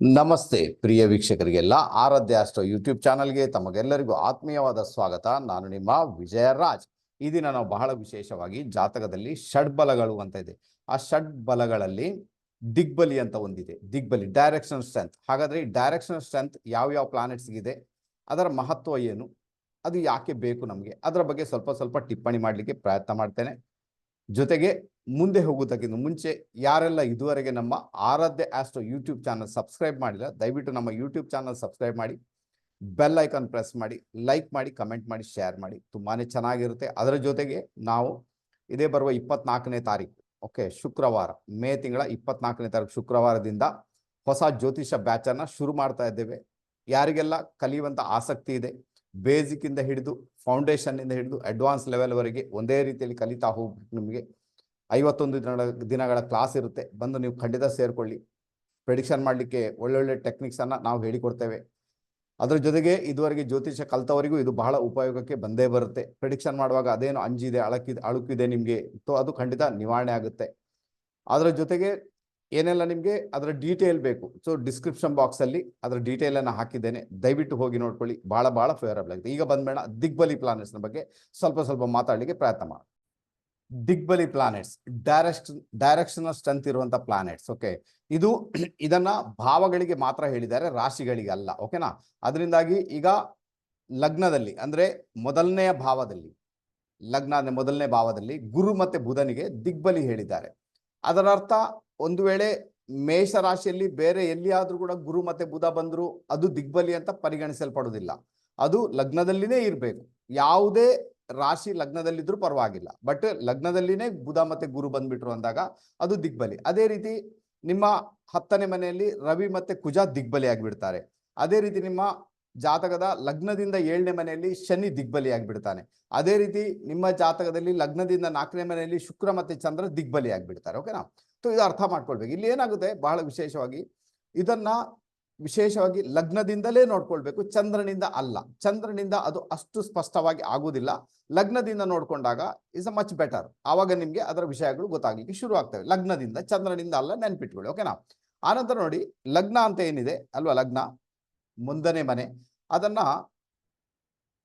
ನಮಸ್ತೆ, ಪ್ರಿಯ ವೀಕ್ಷಕರಿಗೆಲ್ಲ. ಆರಾಧ್ಯ ಅಷ್ಟೋ ಯೂಟ್ಯೂಬ್ ಚಾನಲ್ಗೆ ತಮಗೆಲ್ಲರಿಗೂ ಆತ್ಮೀಯವಾದ ಸ್ವಾಗತ. ನಾನು ನಿಮ್ಮ ವಿಜಯ ರಾಜ್ ಈ ದಿನ ನಾವು ಬಹಳ ವಿಶೇಷವಾಗಿ ಜಾತಕದಲ್ಲಿ ಷಡ್ಬಲಗಳು ಅಂತ ಇದೆ. ಆ ಷಡ್ಬಲಗಳಲ್ಲಿ ದಿಗ್ಬಲಿ ಅಂತ ಒಂದಿದೆ. ದಿಗ್ಬಲಿ ಡೈರೆಕ್ಷನ್ ಸ್ಟ್ರೆಂತ್ ಹಾಗಾದ್ರೆ ಈ ಡೈರೆಕ್ಷನ್ ಸ್ಟ್ರೆಂತ್ ಯಾವ ಯಾವ ಪ್ಲಾನೆಟ್ಸ್ಗಿದೆ ಅದರ ಮಹತ್ವ ಏನು, ಅದು ಯಾಕೆ ಬೇಕು ನಮಗೆ, ಅದರ ಬಗ್ಗೆ ಸ್ವಲ್ಪ ಸ್ವಲ್ಪ ಟಿಪ್ಪಣಿ ಮಾಡಲಿಕ್ಕೆ ಪ್ರಯತ್ನ ಮಾಡ್ತೇನೆ. ಜೊತೆಗೆ ಮುಂದೆ ಹೋಗುವುದಕ್ಕಿಂತ ಮುಂಚೆ ಯಾರೆಲ್ಲ ಇದುವರೆಗೆ ನಮ್ಮ Aradhya astro YouTube channel subscribe ಮಾಡಿಲ್ಲ, ದಯವಿಟ್ಟು ನಮ್ಮ ಯೂಟ್ಯೂಬ್ ಚಾನಲ್ ಸಬ್ಸ್ಕ್ರೈಬ್ ಮಾಡಿ, ಬೆಲ್ ಐಕಾನ್ ಪ್ರೆಸ್ ಮಾಡಿ, ಲೈಕ್ ಮಾಡಿ, ಕಮೆಂಟ್ ಮಾಡಿ, ಶೇರ್ ಮಾಡಿ. ತುಂಬಾ ಚೆನ್ನಾಗಿರುತ್ತೆ. ಅದರ ಜೊತೆಗೆ ನಾವು ಇದೇ ಬರುವ ಇಪ್ಪತ್ನಾಲ್ಕನೇ ತಾರೀಕು ಓಕೆ, ಶುಕ್ರವಾರ, ಮೇ ತಿಂಗಳ ಇಪ್ಪತ್ನಾಲ್ಕನೇ ತಾರೀಕು ಶುಕ್ರವಾರದಿಂದ ಹೊಸ ಜ್ಯೋತಿಷ ಬ್ಯಾಚನ್ನು ಶುರು ಮಾಡ್ತಾ ಇದ್ದೇವೆ. ಯಾರಿಗೆಲ್ಲ ಕಲಿಯುವಂಥ ಆಸಕ್ತಿ ಇದೆ ಬೇಸಿಕ್ ಇಂದ ಹಿಡಿದು ಫೌಂಡೇಶನ್ ಇಂದ ಹಿಡಿದು, ಅಡ್ವಾನ್ಸ್ ಲೆವೆಲ್ವರೆಗೆ ಒಂದೇ ರೀತಿಯಲ್ಲಿ ಕಲಿತಾ ಹೋಗ್ಬಿಟ್ಟು ನಿಮಗೆ. ಐವತ್ತೊಂದು ದಿನಗಳ ದಿನಗಳ ಕ್ಲಾಸ್ ಇರುತ್ತೆ. ಬಂದು ನೀವು ಖಂಡಿತ ಸೇರ್ಕೊಳ್ಳಿ. ಪ್ರೆಡಿಕ್ಷನ್ ಮಾಡಲಿಕ್ಕೆ ಒಳ್ಳೊಳ್ಳೆ ಟೆಕ್ನಿಕ್ಸನ್ನು ನಾವು ಹೇಳಿಕೊಡ್ತೇವೆ. ಅದರ ಜೊತೆಗೆ ಇದುವರೆಗೆ ಜ್ಯೋತಿಷ್ಯ ಕಲ್ತವರಿಗೂ ಇದು ಬಹಳ ಉಪಯೋಗಕ್ಕೆ ಬಂದೇ ಬರುತ್ತೆ. ಪ್ರಿಡಿಕ್ಷನ್ ಮಾಡುವಾಗ ಅದೇನು ಅಂಜಿದೆ, ಅಳಕಿದೆ, ಅಳುಕಿದೆ ನಿಮಗೆ. ಸೊ ಅದು ಖಂಡಿತ ನಿವಾರಣೆ ಆಗುತ್ತೆ. ಅದರ ಜೊತೆಗೆ ಏನೆಲ್ಲ ನಿಮಗೆ ಅದರ ಡೀಟೇಲ್ ಬೇಕು. ಸೊ ಡಿಸ್ಕ್ರಿಪ್ಷನ್ ಬಾಕ್ಸಲ್ಲಿ ಅದರ ಡೀಟೇಲನ್ನು ಹಾಕಿದ್ದೇನೆ. ದಯವಿಟ್ಟು ಹೋಗಿ ನೋಡ್ಕೊಳ್ಳಿ. ಭಾಳ ಭಾಳ ಫೇವರಬಲ್ ಆಗುತ್ತೆ ಈಗ ಬಂದ್ಬೇಡ ದಿಗ್ಬಲಿ ಪ್ಲಾನೆಟ್ಸ್ನ ಬಗ್ಗೆ ಸ್ವಲ್ಪ ಸ್ವಲ್ಪ ಮಾತಾಡಲಿಕ್ಕೆ ಪ್ರಯತ್ನ ಮಾಡಿ ದಿಗ್ಬಲಿ ಪ್ಲಾನೆಟ್ಸ್ ಡೈರೆಕ್ಷನ್ ಡೈರೆಕ್ಷನಲ್ ಸ್ಟ್ರೆಂತ್ ಇರುವಂತ ಪ್ಲಾನೆಟ್ಸ್ ಓಕೆ ಇದು ಇದನ್ನ ಭಾವಗಳಿಗೆ ಮಾತ್ರ ಹೇಳಿದ್ದಾರೆ, ರಾಶಿಗಳಿಗೆ ಅಲ್ಲ ಓಕೆನಾ ಅದರಿಂದಾಗಿ ಈಗ ಲಗ್ನದಲ್ಲಿ, ಅಂದ್ರೆ ಮೊದಲನೆಯ ಭಾವದಲ್ಲಿ, ಲಗ್ನ ಮೊದಲನೇ ಭಾವದಲ್ಲಿ ಗುರು ಮತ್ತೆ ಬುಧನಿಗೆ ದಿಗ್ಬಲಿ ಹೇಳಿದ್ದಾರೆ. ಅದರ ಅರ್ಥ ಒಂದು ವೇಳೆ ಮೇಷ ರಾಶಿಯಲ್ಲಿ ಬೇರೆ ಎಲ್ಲಿಯಾದ್ರೂ ಕೂಡ ಗುರು ಮತ್ತೆ ಬುಧ ಬಂದ್ರು ಅದು ದಿಗ್ಬಲಿ ಅಂತ ಪರಿಗಣಿಸಲ್ಪಡುವುದಿಲ್ಲ. ಅದು ಲಗ್ನದಲ್ಲಿನೇ ಇರಬೇಕು. ಯಾವುದೇ ರಾಶಿ ಲಗ್ನದಲ್ಲಿದ್ರೂ ಪರವಾಗಿಲ್ಲ. ಬಟ್ ಲಗ್ನದಲ್ಲಿನೇ ಬುಧ ಮತ್ತೆ ಗುರು ಬಂದ್ಬಿಟ್ರು ಅಂದಾಗ ಅದು ದಿಗ್ಬಲಿ. ಅದೇ ರೀತಿ ನಿಮ್ಮ ಹತ್ತನೇ ಮನೆಯಲ್ಲಿ ರವಿ ಮತ್ತೆ ಕುಜ ದಿಗ್ಬಲಿ ಆಗಿಬಿಡ್ತಾರೆ. ಅದೇ ರೀತಿ ನಿಮ್ಮ ಜಾತಕದ ಲಗ್ನದಿಂದ ಏಳನೇ ಮನೆಯಲ್ಲಿ ಶನಿ ದಿಗ್ಬಲಿ ಆಗಿಬಿಡ್ತಾನೆ. ಅದೇ ರೀತಿ ನಿಮ್ಮ ಜಾತಕದಲ್ಲಿ ಲಗ್ನದಿಂದ ನಾಲ್ಕನೇ ಮನೆಯಲ್ಲಿ ಶುಕ್ರ ಮತ್ತೆ ಚಂದ್ರ ದಿಗ್ಬಲಿ ಆಗಿಬಿಡ್ತಾರೆ. ಓಕೆನಾ? ಸೊ ಇದು ಅರ್ಥ ಮಾಡ್ಕೊಳ್ಬೇಕು. ಇಲ್ಲಿ ಏನಾಗುತ್ತೆ? ಬಹಳ ವಿಶೇಷವಾಗಿ ಇದನ್ನ ವಿಶೇಷವಾಗಿ ಲಗ್ನದಿಂದಲೇ ನೋಡ್ಕೊಳ್ಬೇಕು, ಚಂದ್ರನಿಂದ ಅಲ್ಲ. ಚಂದ್ರನಿಂದ ಅದು ಅಷ್ಟು ಸ್ಪಷ್ಟವಾಗಿ ಆಗುವುದಿಲ್ಲ. ಲಗ್ನದಿಂದ ನೋಡ್ಕೊಂಡಾಗ ಇಸ್ ಅ ಮಚ್ ಬೆಟರ್ ಆವಾಗ ನಿಮ್ಗೆ ಅದರ ವಿಷಯಗಳು ಗೊತ್ತಾಗ್ಲಿಕ್ಕೆ ಶುರು ಆಗ್ತವೆ. ಲಗ್ನದಿಂದ, ಚಂದ್ರನಿಂದ ಅಲ್ಲ, ನೆನ್ಪಿಟ್ಕೊಳ್ಳಿ ಓಕೆನಾ ಆನಂತರ ನೋಡಿ, ಲಗ್ನ ಅಂತ ಏನಿದೆ? ಅಲ್ವಾ ಲಗ್ನ? ಮುಂದನೇ ಮನೆ. ಅದನ್ನ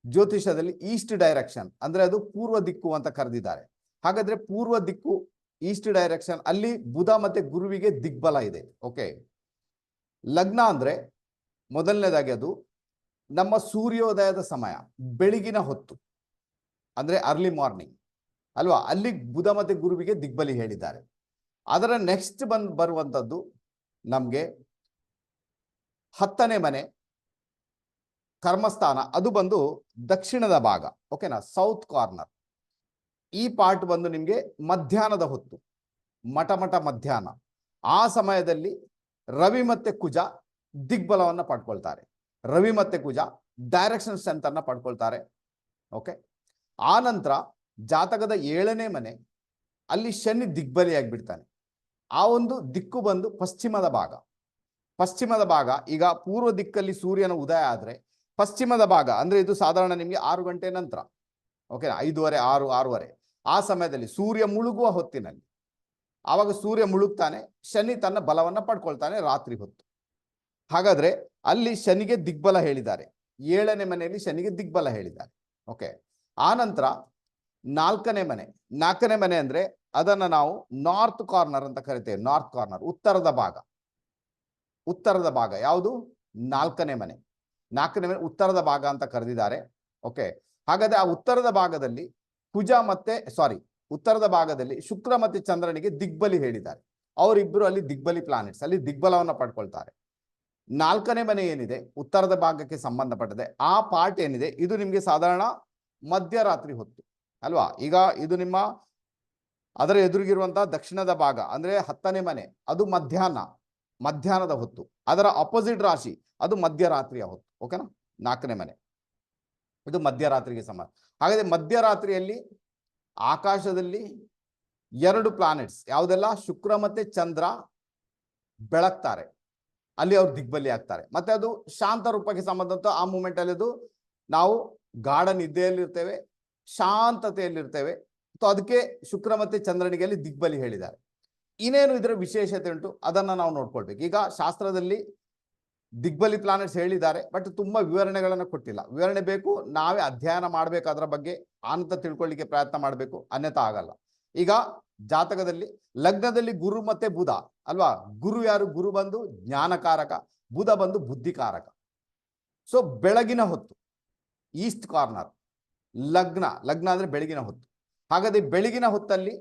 ಜ್ಯೋತಿಷದಲ್ಲಿ ಈಸ್ಟ್ ಡೈರೆಕ್ಷನ್ ಅಂದ್ರೆ ಅದು ಪೂರ್ವ ದಿಕ್ಕು ಅಂತ ಕರೆದಿದ್ದಾರೆ. ಹಾಗಾದ್ರೆ ಪೂರ್ವ ದಿಕ್ಕು ಈಸ್ಟ್ ಡೈರೆಕ್ಷನ್ ಅಲ್ಲಿ ಬುಧ ಮತ್ತೆ ಗುರುವಿಗೆ ದಿಗ್ಬಲ ಇದೆ ಓಕೆ ಲಗ್ನ ಅಂದ್ರೆ ಮೊದಲನೇದಾಗಿ ಅದು ನಮ್ಮ ಸೂರ್ಯೋದಯದ ಸಮಯ, ಬೆಳಗಿನ ಹೊತ್ತು, ಅಂದ್ರೆ ಅರ್ಲಿ ಮಾರ್ನಿಂಗ್ ಅಲ್ವಾ? ಅಲ್ಲಿ ಬುಧ ಮತ್ತೆ ಗುರುವಿಗೆ ದಿಗ್ಬಲಿ ಹೇಳಿದ್ದಾರೆ. ಅದರ ನೆಕ್ಸ್ಟ್ ಬಂದು, ಬರುವಂತದ್ದು ನಮ್ಗೆ ಹತ್ತನೇ ಮನೆ, ಕರ್ಮಸ್ಥಾನ. ಅದು ಬಂದು ದಕ್ಷಿಣದ ಭಾಗ ಓಕೆನಾ ಸೌತ್ ಕಾರ್ನರ್ ಈ ಪಾರ್ಟ್ ಬಂದು ನಿಮ್ಗೆ ಮಧ್ಯಾಹ್ನದ ಹೊತ್ತು, ಮಠ ಮಠ ಮಧ್ಯಾಹ್ನ. ಆ ಸಮಯದಲ್ಲಿ ರವಿ ಮತ್ತೆ ಕುಜ ದಿಗ್ಬಲವನ್ನ ಪಡ್ಕೊಳ್ತಾರೆ. ರವಿ ಮತ್ತೆ ಕುಜ ಡೈರೆಕ್ಷನ್ ಸ್ಟ್ರೆಂತ್ ಅನ್ನ ಪಡ್ಕೊಳ್ತಾರೆ. ಓಕೆ ಆ ನಂತರ ಜಾತಕದ ಏಳನೇ ಮನೆ ಅಲ್ಲಿ ಶನಿ ದಿಗ್ಬಲಿಯಾಗಿ ಆಗಿಬಿಡ್ತಾನೆ ಆ ಒಂದು ದಿಕ್ಕು ಬಂದು ಪಶ್ಚಿಮದ ಭಾಗ. ಪಶ್ಚಿಮದ ಭಾಗ, ಈಗ ಪೂರ್ವ ದಿಕ್ಕಲ್ಲಿ ಸೂರ್ಯನ ಉದಯ ಆದ್ರೆ ಪಶ್ಚಿಮದ ಭಾಗ, ಅಂದ್ರೆ ಇದು ಸಾಧಾರಣ ನಿಮಗೆ ಆರು ಗಂಟೆ ನಂತರ. ಓಕೆ ಐದೂವರೆ, ಆರು, ಆರೂವರೆ. ಆ ಸಮಯದಲ್ಲಿ ಸೂರ್ಯ ಮುಳುಗುವ ಹೊತ್ತಿನಲ್ಲಿ ಆವಾಗ ಸೂರ್ಯ ಮುಳುಗ್ತಾನೆ, ಶನಿ ತನ್ನ ಬಲವನ್ನ ಪಡ್ಕೊಳ್ತಾನೆ ರಾತ್ರಿ ಹೊತ್ತು. ಹಾಗಾದ್ರೆ ಅಲ್ಲಿ ಶನಿಗೆ ದಿಗ್ಬಲ ಹೇಳಿದ್ದಾರೆ. ಏಳನೇ ಮನೆಯಲ್ಲಿ ಶನಿಗೆ ದಿಗ್ಬಲ ಹೇಳಿದ್ದಾರೆ. ಓಕೆ ಆನಂತರ ನಂತರ ನಾಲ್ಕನೇ ಮನೆ ನಾಲ್ಕನೇ ಮನೆ ಅಂದ್ರೆ ಅದನ್ನ ನಾವು ನಾರ್ತ್ ಕಾರ್ನರ್ ಅಂತ ಕರಿತೇವೆ ನಾರ್ತ್ ಕಾರ್ನರ್ ಉತ್ತರದ ಭಾಗ. ಉತ್ತರದ ಭಾಗ ಯಾವುದು? ನಾಲ್ಕನೇ ಮನೆ. ನಾಲ್ಕನೇ ಮನೆ ಉತ್ತರದ ಭಾಗ ಅಂತ ಕರೆದಿದ್ದಾರೆ. ಓಕೆ ಹಾಗಾದ್ರೆ ಆ ಉತ್ತರದ ಭಾಗದಲ್ಲಿ ಕುಜ ಮತ್ತೆ ಸಾರಿ ಉತ್ತರದ ಭಾಗದಲ್ಲಿ ಶುಕ್ರ ಮತ್ತು ಚಂದ್ರನಿಗೆ ದಿಗ್ಬಲಿ ಹೇಳಿದ್ದಾರೆ. ಅವರಿಬ್ಬರು ಅಲ್ಲಿ ದಿಗ್ಬಲಿ ಪ್ಲಾನೆಟ್ಸ್ ಅಲ್ಲಿ ದಿಗ್ಬಲವನ್ನ ಪಡ್ಕೊಳ್ತಾರೆ. ನಾಲ್ಕನೇ ಮನೆ ಏನಿದೆ? ಉತ್ತರದ ಭಾಗಕ್ಕೆ ಸಂಬಂಧಪಟ್ಟದೆ. ಆ ಪಾರ್ಟ್ ಏನಿದೆ? ಇದು ನಿಮಗೆ ಸಾಧಾರಣ ಮಧ್ಯರಾತ್ರಿ ಹೊತ್ತು, ಅಲ್ವಾ? ಈಗ ಇದು ನಿಮ್ಮ ಅದರ ಎದುರಿಗಿರುವಂತಹ ದಕ್ಷಿಣದ ಭಾಗ, ಅಂದ್ರೆ ಹತ್ತನೇ ಮನೆ, ಅದು ಮಧ್ಯಾಹ್ನ, ಮಧ್ಯಾಹ್ನದ ಹೊತ್ತು. ಅದರ ಅಪೋಸಿಟ್ ರಾಶಿ, ಅದು ಮಧ್ಯರಾತ್ರಿಯ ಹೊತ್ತು ಓಕೆನಾ ನಾಲ್ಕನೇ ಮನೆ. ಇದು ಮಧ್ಯರಾತ್ರಿಗೆ ಸಂಬಂಧ. ಹಾಗಾದ್ರೆ ಮಧ್ಯರಾತ್ರಿಯಲ್ಲಿ ಆಕಾಶದಲ್ಲಿ ಎರಡು ಪ್ಲಾನೆಟ್ಸ್ ಯಾವುದೆಲ್ಲ? ಶುಕ್ರ ಮತ್ತೆ ಚಂದ್ರ ಬೆಳಗ್ತಾರೆ ಅಲ್ಲಿ ಅವ್ರು ದಿಗ್ಬಲಿ ಆಗ್ತಾರೆ. ಮತ್ತೆ ಅದು ಶಾಂತ ರೂಪಕ್ಕೆ ಸಂಬಂಧಂತ ಆ ಮೂಮೆಂಟ್ ಅಲ್ಲಿ ಅದು ನಾವು ಗಾಢ ನಿದ್ದೆಯಲ್ಲಿರ್ತೇವೆ, ಶಾಂತತೆಯಲ್ಲಿರ್ತೇವೆ. ಸೊ ಅದಕ್ಕೆ ಶುಕ್ರ ಮತ್ತೆ ಚಂದ್ರನಿಗೆ ಅಲ್ಲಿ ದಿಗ್ಬಲಿ ಹೇಳಿದ್ದಾರೆ. ಇನ್ನೇನು ಇದರ ವಿಶೇಷತೆ ಉಂಟು? ಅದನ್ನ ನಾವು ನೋಡ್ಕೊಳ್ಬೇಕು. ಈಗ ಶಾಸ್ತ್ರದಲ್ಲಿ ದಿಗ್ಬಲಿ ಪ್ಲಾನೆಟ್ಸ್ ಹೇಳಿದ್ದಾರೆ ಬಟ್ ತುಂಬಾ ವಿವರಣೆಗಳನ್ನು ಕೊಟ್ಟಿಲ್ಲ. ವಿವರಣೆ ಬೇಕು, ನಾವೇ ಅಧ್ಯಯನ ಮಾಡಬೇಕು ಅದರ ಬಗ್ಗೆ, ಆನಂತ ತಿಳ್ಕೊಳ್ಳಿಕ್ಕೆ ಪ್ರಯತ್ನ ಮಾಡಬೇಕು ಅನ್ಯತಾ ಆಗಲ್ಲ. ಈಗ ಜಾತಕದಲ್ಲಿ, ಲಗ್ನದಲ್ಲಿ ಗುರು ಮತ್ತೆ ಬುಧ, ಅಲ್ವಾ? ಗುರು ಯಾರು? ಗುರು ಬಂದು ಜ್ಞಾನಕಾರಕ, ಬುಧ ಬಂದು ಬುದ್ಧಿಕಾರಕ. ಸೊ ಬೆಳಗಿನ ಹೊತ್ತು ಈಸ್ಟ್ ಕಾರ್ನರ್ ಲಗ್ನ ಲಗ್ನ ಅಂದ್ರೆ ಬೆಳಗಿನ ಹೊತ್ತು. ಹಾಗಾದ್ರೆ ಬೆಳಗಿನ ಹೊತ್ತಲ್ಲಿ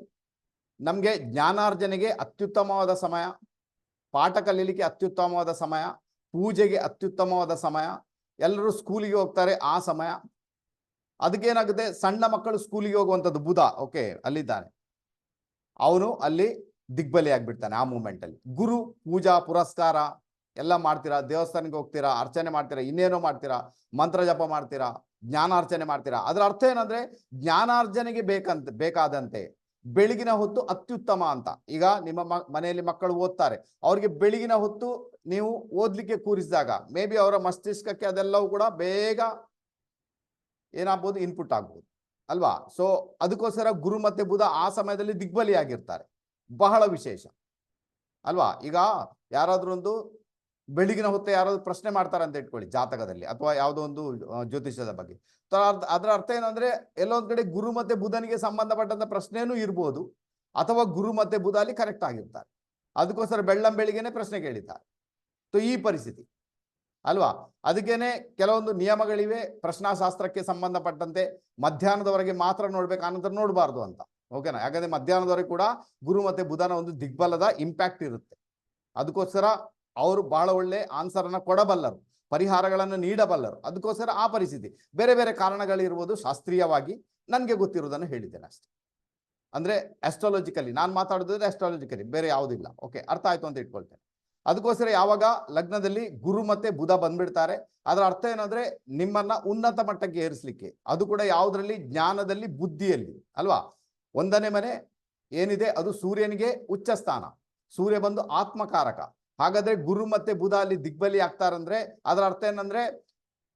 ನಮಗೆ ಜ್ಞಾನಾರ್ಜನೆಗೆ ಅತ್ಯುತ್ತಮವಾದ ಸಮಯ, ಪಾಠ ಕಲೀಲಿಕ್ಕೆ ಅತ್ಯುತ್ತಮವಾದ ಸಮಯ ಪೂಜೆಗೆ ಅತ್ಯುತ್ತಮವಾದ ಸಮಯ. ಎಲ್ಲರೂ ಸ್ಕೂಲಿಗೆ ಹೋಗ್ತಾರೆ ಆ ಸಮಯ. ಅದಕ್ಕೇನಾಗುತ್ತೆ? ಸಣ್ಣ ಮಕ್ಕಳು ಸ್ಕೂಲಿಗೆ ಹೋಗುವಂಥದ್ದು ಬುಧ. ಓಕೆ, ಅಲ್ಲಿದ್ದಾನೆ. ಅವನು ಅಲ್ಲಿ ದಿಗ್ಬಲಿ ಆಗ್ಬಿಡ್ತಾನೆ ಆ ಮೂಮೆಂಟ್ ಅಲ್ಲಿ ಗುರು, ಪೂಜಾ, ಪುರಸ್ಕಾರ ಎಲ್ಲ ಮಾಡ್ತೀರಾ? ದೇವಸ್ಥಾನಕ್ಕೆ ಹೋಗ್ತೀರಾ? ಅರ್ಚನೆ ಮಾಡ್ತೀರಾ? ಇನ್ನೇನೋ ಮಾಡ್ತೀರಾ? ಮಂತ್ರ ಜಪ ಮಾಡ್ತೀರಾ? ಜ್ಞಾನಾರ್ಚನೆ ಮಾಡ್ತೀರಾ? ಅದರ ಅರ್ಥ ಏನಂದ್ರೆ, ಜ್ಞಾನಾರ್ಜನೆಗೆ ಬೇಕಂತ, ಬೇಕಾದಂತೆ ಬೆಳಗಿನ ಹೊತ್ತು ಅತ್ಯುತ್ತಮ ಅಂತ. ಈಗ ನಿಮ್ಮ ಮನೆಯಲ್ಲಿ ಮಕ್ಕಳು ಓದ್ತಾರೆ. ಅವ್ರಿಗೆ ಬೆಳಗಿನ ಹೊತ್ತು ನೀವು ಓದ್ಲಿಕ್ಕೆ ಕೂರಿಸಿದಾಗ ಮೇ ಬಿ ಅವರ ಮಸ್ತಿಷ್ಕಕ್ಕೆ ಅದೆಲ್ಲವೂ ಕೂಡ ಬೇಗ ಏನಾಗ್ಬೋದು ಇನ್ಪುಟ್ ಆಗ್ಬೋದು, ಅಲ್ವಾ? ಸೊ ಅದಕ್ಕೋಸ್ಕರ ಗುರು ಮತ್ತೆ ಬುಧ ಆ ಸಮಯದಲ್ಲಿ ದಿಗ್ಬಲಿ ಆಗಿರ್ತಾರೆ ಬಹಳ ವಿಶೇಷ, ಅಲ್ವಾ? ಈಗ ಯಾರಾದ್ರೂ ಒಂದು ಬೆಳಗಿನ ಹೊತ್ತು ಯಾರಾದ್ರೂ ಪ್ರಶ್ನೆ ಮಾಡ್ತಾರೆ ಅಂತ ಇಟ್ಕೊಳ್ಳಿ ಜಾತಕದಲ್ಲಿ, ಅಥವಾ ಯಾವುದೋ ಒಂದು ಜ್ಯೋತಿಷ್ಯದ ಬಗ್ಗೆ. ಅದರ ಅರ್ಥ ಏನಂದ್ರೆ, ಎಲ್ಲೊಂದ್ ಕಡೆ ಗುರು ಮತ್ತೆ ಬುಧನಿಗೆ ಸಂಬಂಧಪಟ್ಟಂತ ಪ್ರಶ್ನೆಯೂ ಇರ್ಬೋದು, ಅಥವಾ ಗುರು ಮತ್ತೆ ಬುಧ ಅಲ್ಲಿ ಕರೆಕ್ಟ್ ಆಗಿರ್ತಾರೆ. ಅದಕ್ಕೋಸ್ಕರ ಬೆಳ್ಳಂ ಬೆಳಿಗ್ಗೆನೆ ಪ್ರಶ್ನೆ ಕೇಳಿದ್ದಾರೆ. ಸೊ ಈ ಪರಿಸ್ಥಿತಿ. ಅಲ್ವಾ? ಅದಕ್ಕೇನೆ ಕೆಲವೊಂದು ನಿಯಮಗಳಿವೆ. ಪ್ರಶ್ನಾಶಾಸ್ತ್ರಕ್ಕೆ ಸಂಬಂಧಪಟ್ಟಂತೆ ಮಧ್ಯಾಹ್ನದವರೆಗೆ ಮಾತ್ರ ನೋಡ್ಬೇಕು ಆನಂತರ ನೋಡಬಾರ್ದು ಅಂತ. ಓಕೆನಾ? ಯಾಕಂದ್ರೆ ಮಧ್ಯಾಹ್ನದವರೆಗೆ ಕೂಡ ಗುರು ಮತ್ತೆ ಬುಧನ ಒಂದು ದಿಗ್ಬಲದ ಇಂಪ್ಯಾಕ್ಟ್ ಇರುತ್ತೆ. ಅದಕ್ಕೋಸ್ಕರ ಅವರು ಬಹಳ ಒಳ್ಳೆ ಆನ್ಸರ್ ಅನ್ನ ಕೊಡಬಲ್ಲರು. ಪರಿಹಾರಗಳನ್ನು ನೀಡಬಲ್ಲರು. ಅದಕ್ಕೋಸ್ಕರ ಆ ಪರಿಸ್ಥಿತಿ. ಬೇರೆ ಬೇರೆ ಕಾರಣಗಳಿರ್ಬೋದು ಶಾಸ್ತ್ರೀಯವಾಗಿ ನನಗೆ ಗೊತ್ತಿರುವುದನ್ನು ಹೇಳಿದ್ದೇನೆ ಅಷ್ಟೇ. ಅಂದ್ರೆ ಅಸ್ಟ್ರಾಲಜಿಕಲಿ ನಾನು ಮಾತಾಡೋದ್ರೆ ಅಸ್ಟ್ರಾಲಜಿಕಲಿ ಬೇರೆ ಯಾವುದಿಲ್ಲ ಓಕೆ? ಅರ್ಥ ಆಯ್ತು ಅಂತ ಇಟ್ಕೊಳ್ತೇನೆ. ಅದಕ್ಕೋಸ್ಕರ ಯಾವಾಗ ಲಗ್ನದಲ್ಲಿ ಗುರು ಮತ್ತೆ ಬುಧ ಬಂದ್ಬಿಡ್ತಾರೆ. ಅದರ ಅರ್ಥ ಏನಂದ್ರೆ ನಿಮ್ಮನ್ನ ಉನ್ನತ ಮಟ್ಟಕ್ಕೆ ಏರಿಸಲಿಕ್ಕೆ. ಅದು ಕೂಡ ಯಾವುದರಲ್ಲಿ? ಜ್ಞಾನದಲ್ಲಿ, ಬುದ್ಧಿಯಲ್ಲಿ ಅಲ್ವಾ? ಒಂದನೇ ಮನೆ ಏನಿದೆ? ಅದು ಸೂರ್ಯನಿಗೆ ಉಚ್ಚ ಸ್ಥಾನ. ಸೂರ್ಯ ಬಂದು ಆತ್ಮಕಾರಕ. ಹಾಗಾದ್ರೆ ಗುರು ಮತ್ತೆ ಬುಧ ಅಲ್ಲಿ ದಿಗ್ಬಲಿ ಆಗ್ತಾರಂದ್ರೆ ಅದರ ಅರ್ಥ ಏನಂದ್ರೆ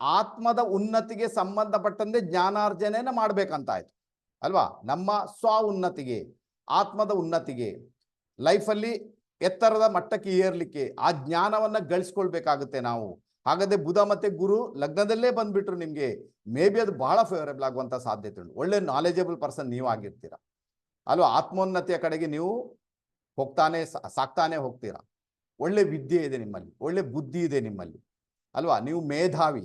ಆತ್ಮದ ಉನ್ನತಿಗೆ ಸಂಬಂಧಪಟ್ಟಂತೆ ಜ್ಞಾನಾರ್ಜನೆಯನ್ನ ಮಾಡ್ಬೇಕಂತ ಆಯ್ತು ಅಲ್ವಾ? ನಮ್ಮ ಸ್ವ ಉನ್ನತಿಗೆ, ಆತ್ಮದ ಉನ್ನತಿಗೆ. ಲೈಫಲ್ಲಿ ಎತ್ತರದ ಮಟ್ಟಕ್ಕೆ ಏರ್ಲಿಕ್ಕೆ ಆ ಜ್ಞಾನವನ್ನ ಗಳಿಸ್ಕೊಳ್ಬೇಕಾಗುತ್ತೆ ನಾವು. ಹಾಗಾದ್ರೆ ಬುಧ ಮತ್ತೆ ಗುರು ಲಗ್ನದಲ್ಲೇ ಬಂದ್ಬಿಟ್ರು ನಿಮ್ಗೆ. ಮೇ ಬಿ ಅದು ಬಹಳ ಫೇವರೇಬಲ್ ಆಗುವಂತ ಸಾಧ್ಯತೆ ಉಂಟು. ಒಳ್ಳೆ ನಾಲೆಜಬಲ್ ಪರ್ಸನ್ ನೀವು ಆಗಿರ್ತೀರಾ. ಅಲ್ವಾ? ಆತ್ಮೋನ್ನತಿಯ ಕಡೆಗೆ ನೀವು ಹೋಗ್ತಾನೆ ಸಾಕ್ತಾನೆ ಹೋಗ್ತೀರಾ. ಒಳ್ಳೆ ವಿದ್ಯೆ ಇದೆ ನಿಮ್ಮಲ್ಲಿ. ಒಳ್ಳೆ ಬುದ್ಧಿ ಇದೆ ನಿಮ್ಮಲ್ಲಿ. ಅಲ್ವಾ? ನೀವು ಮೇಧಾವಿ.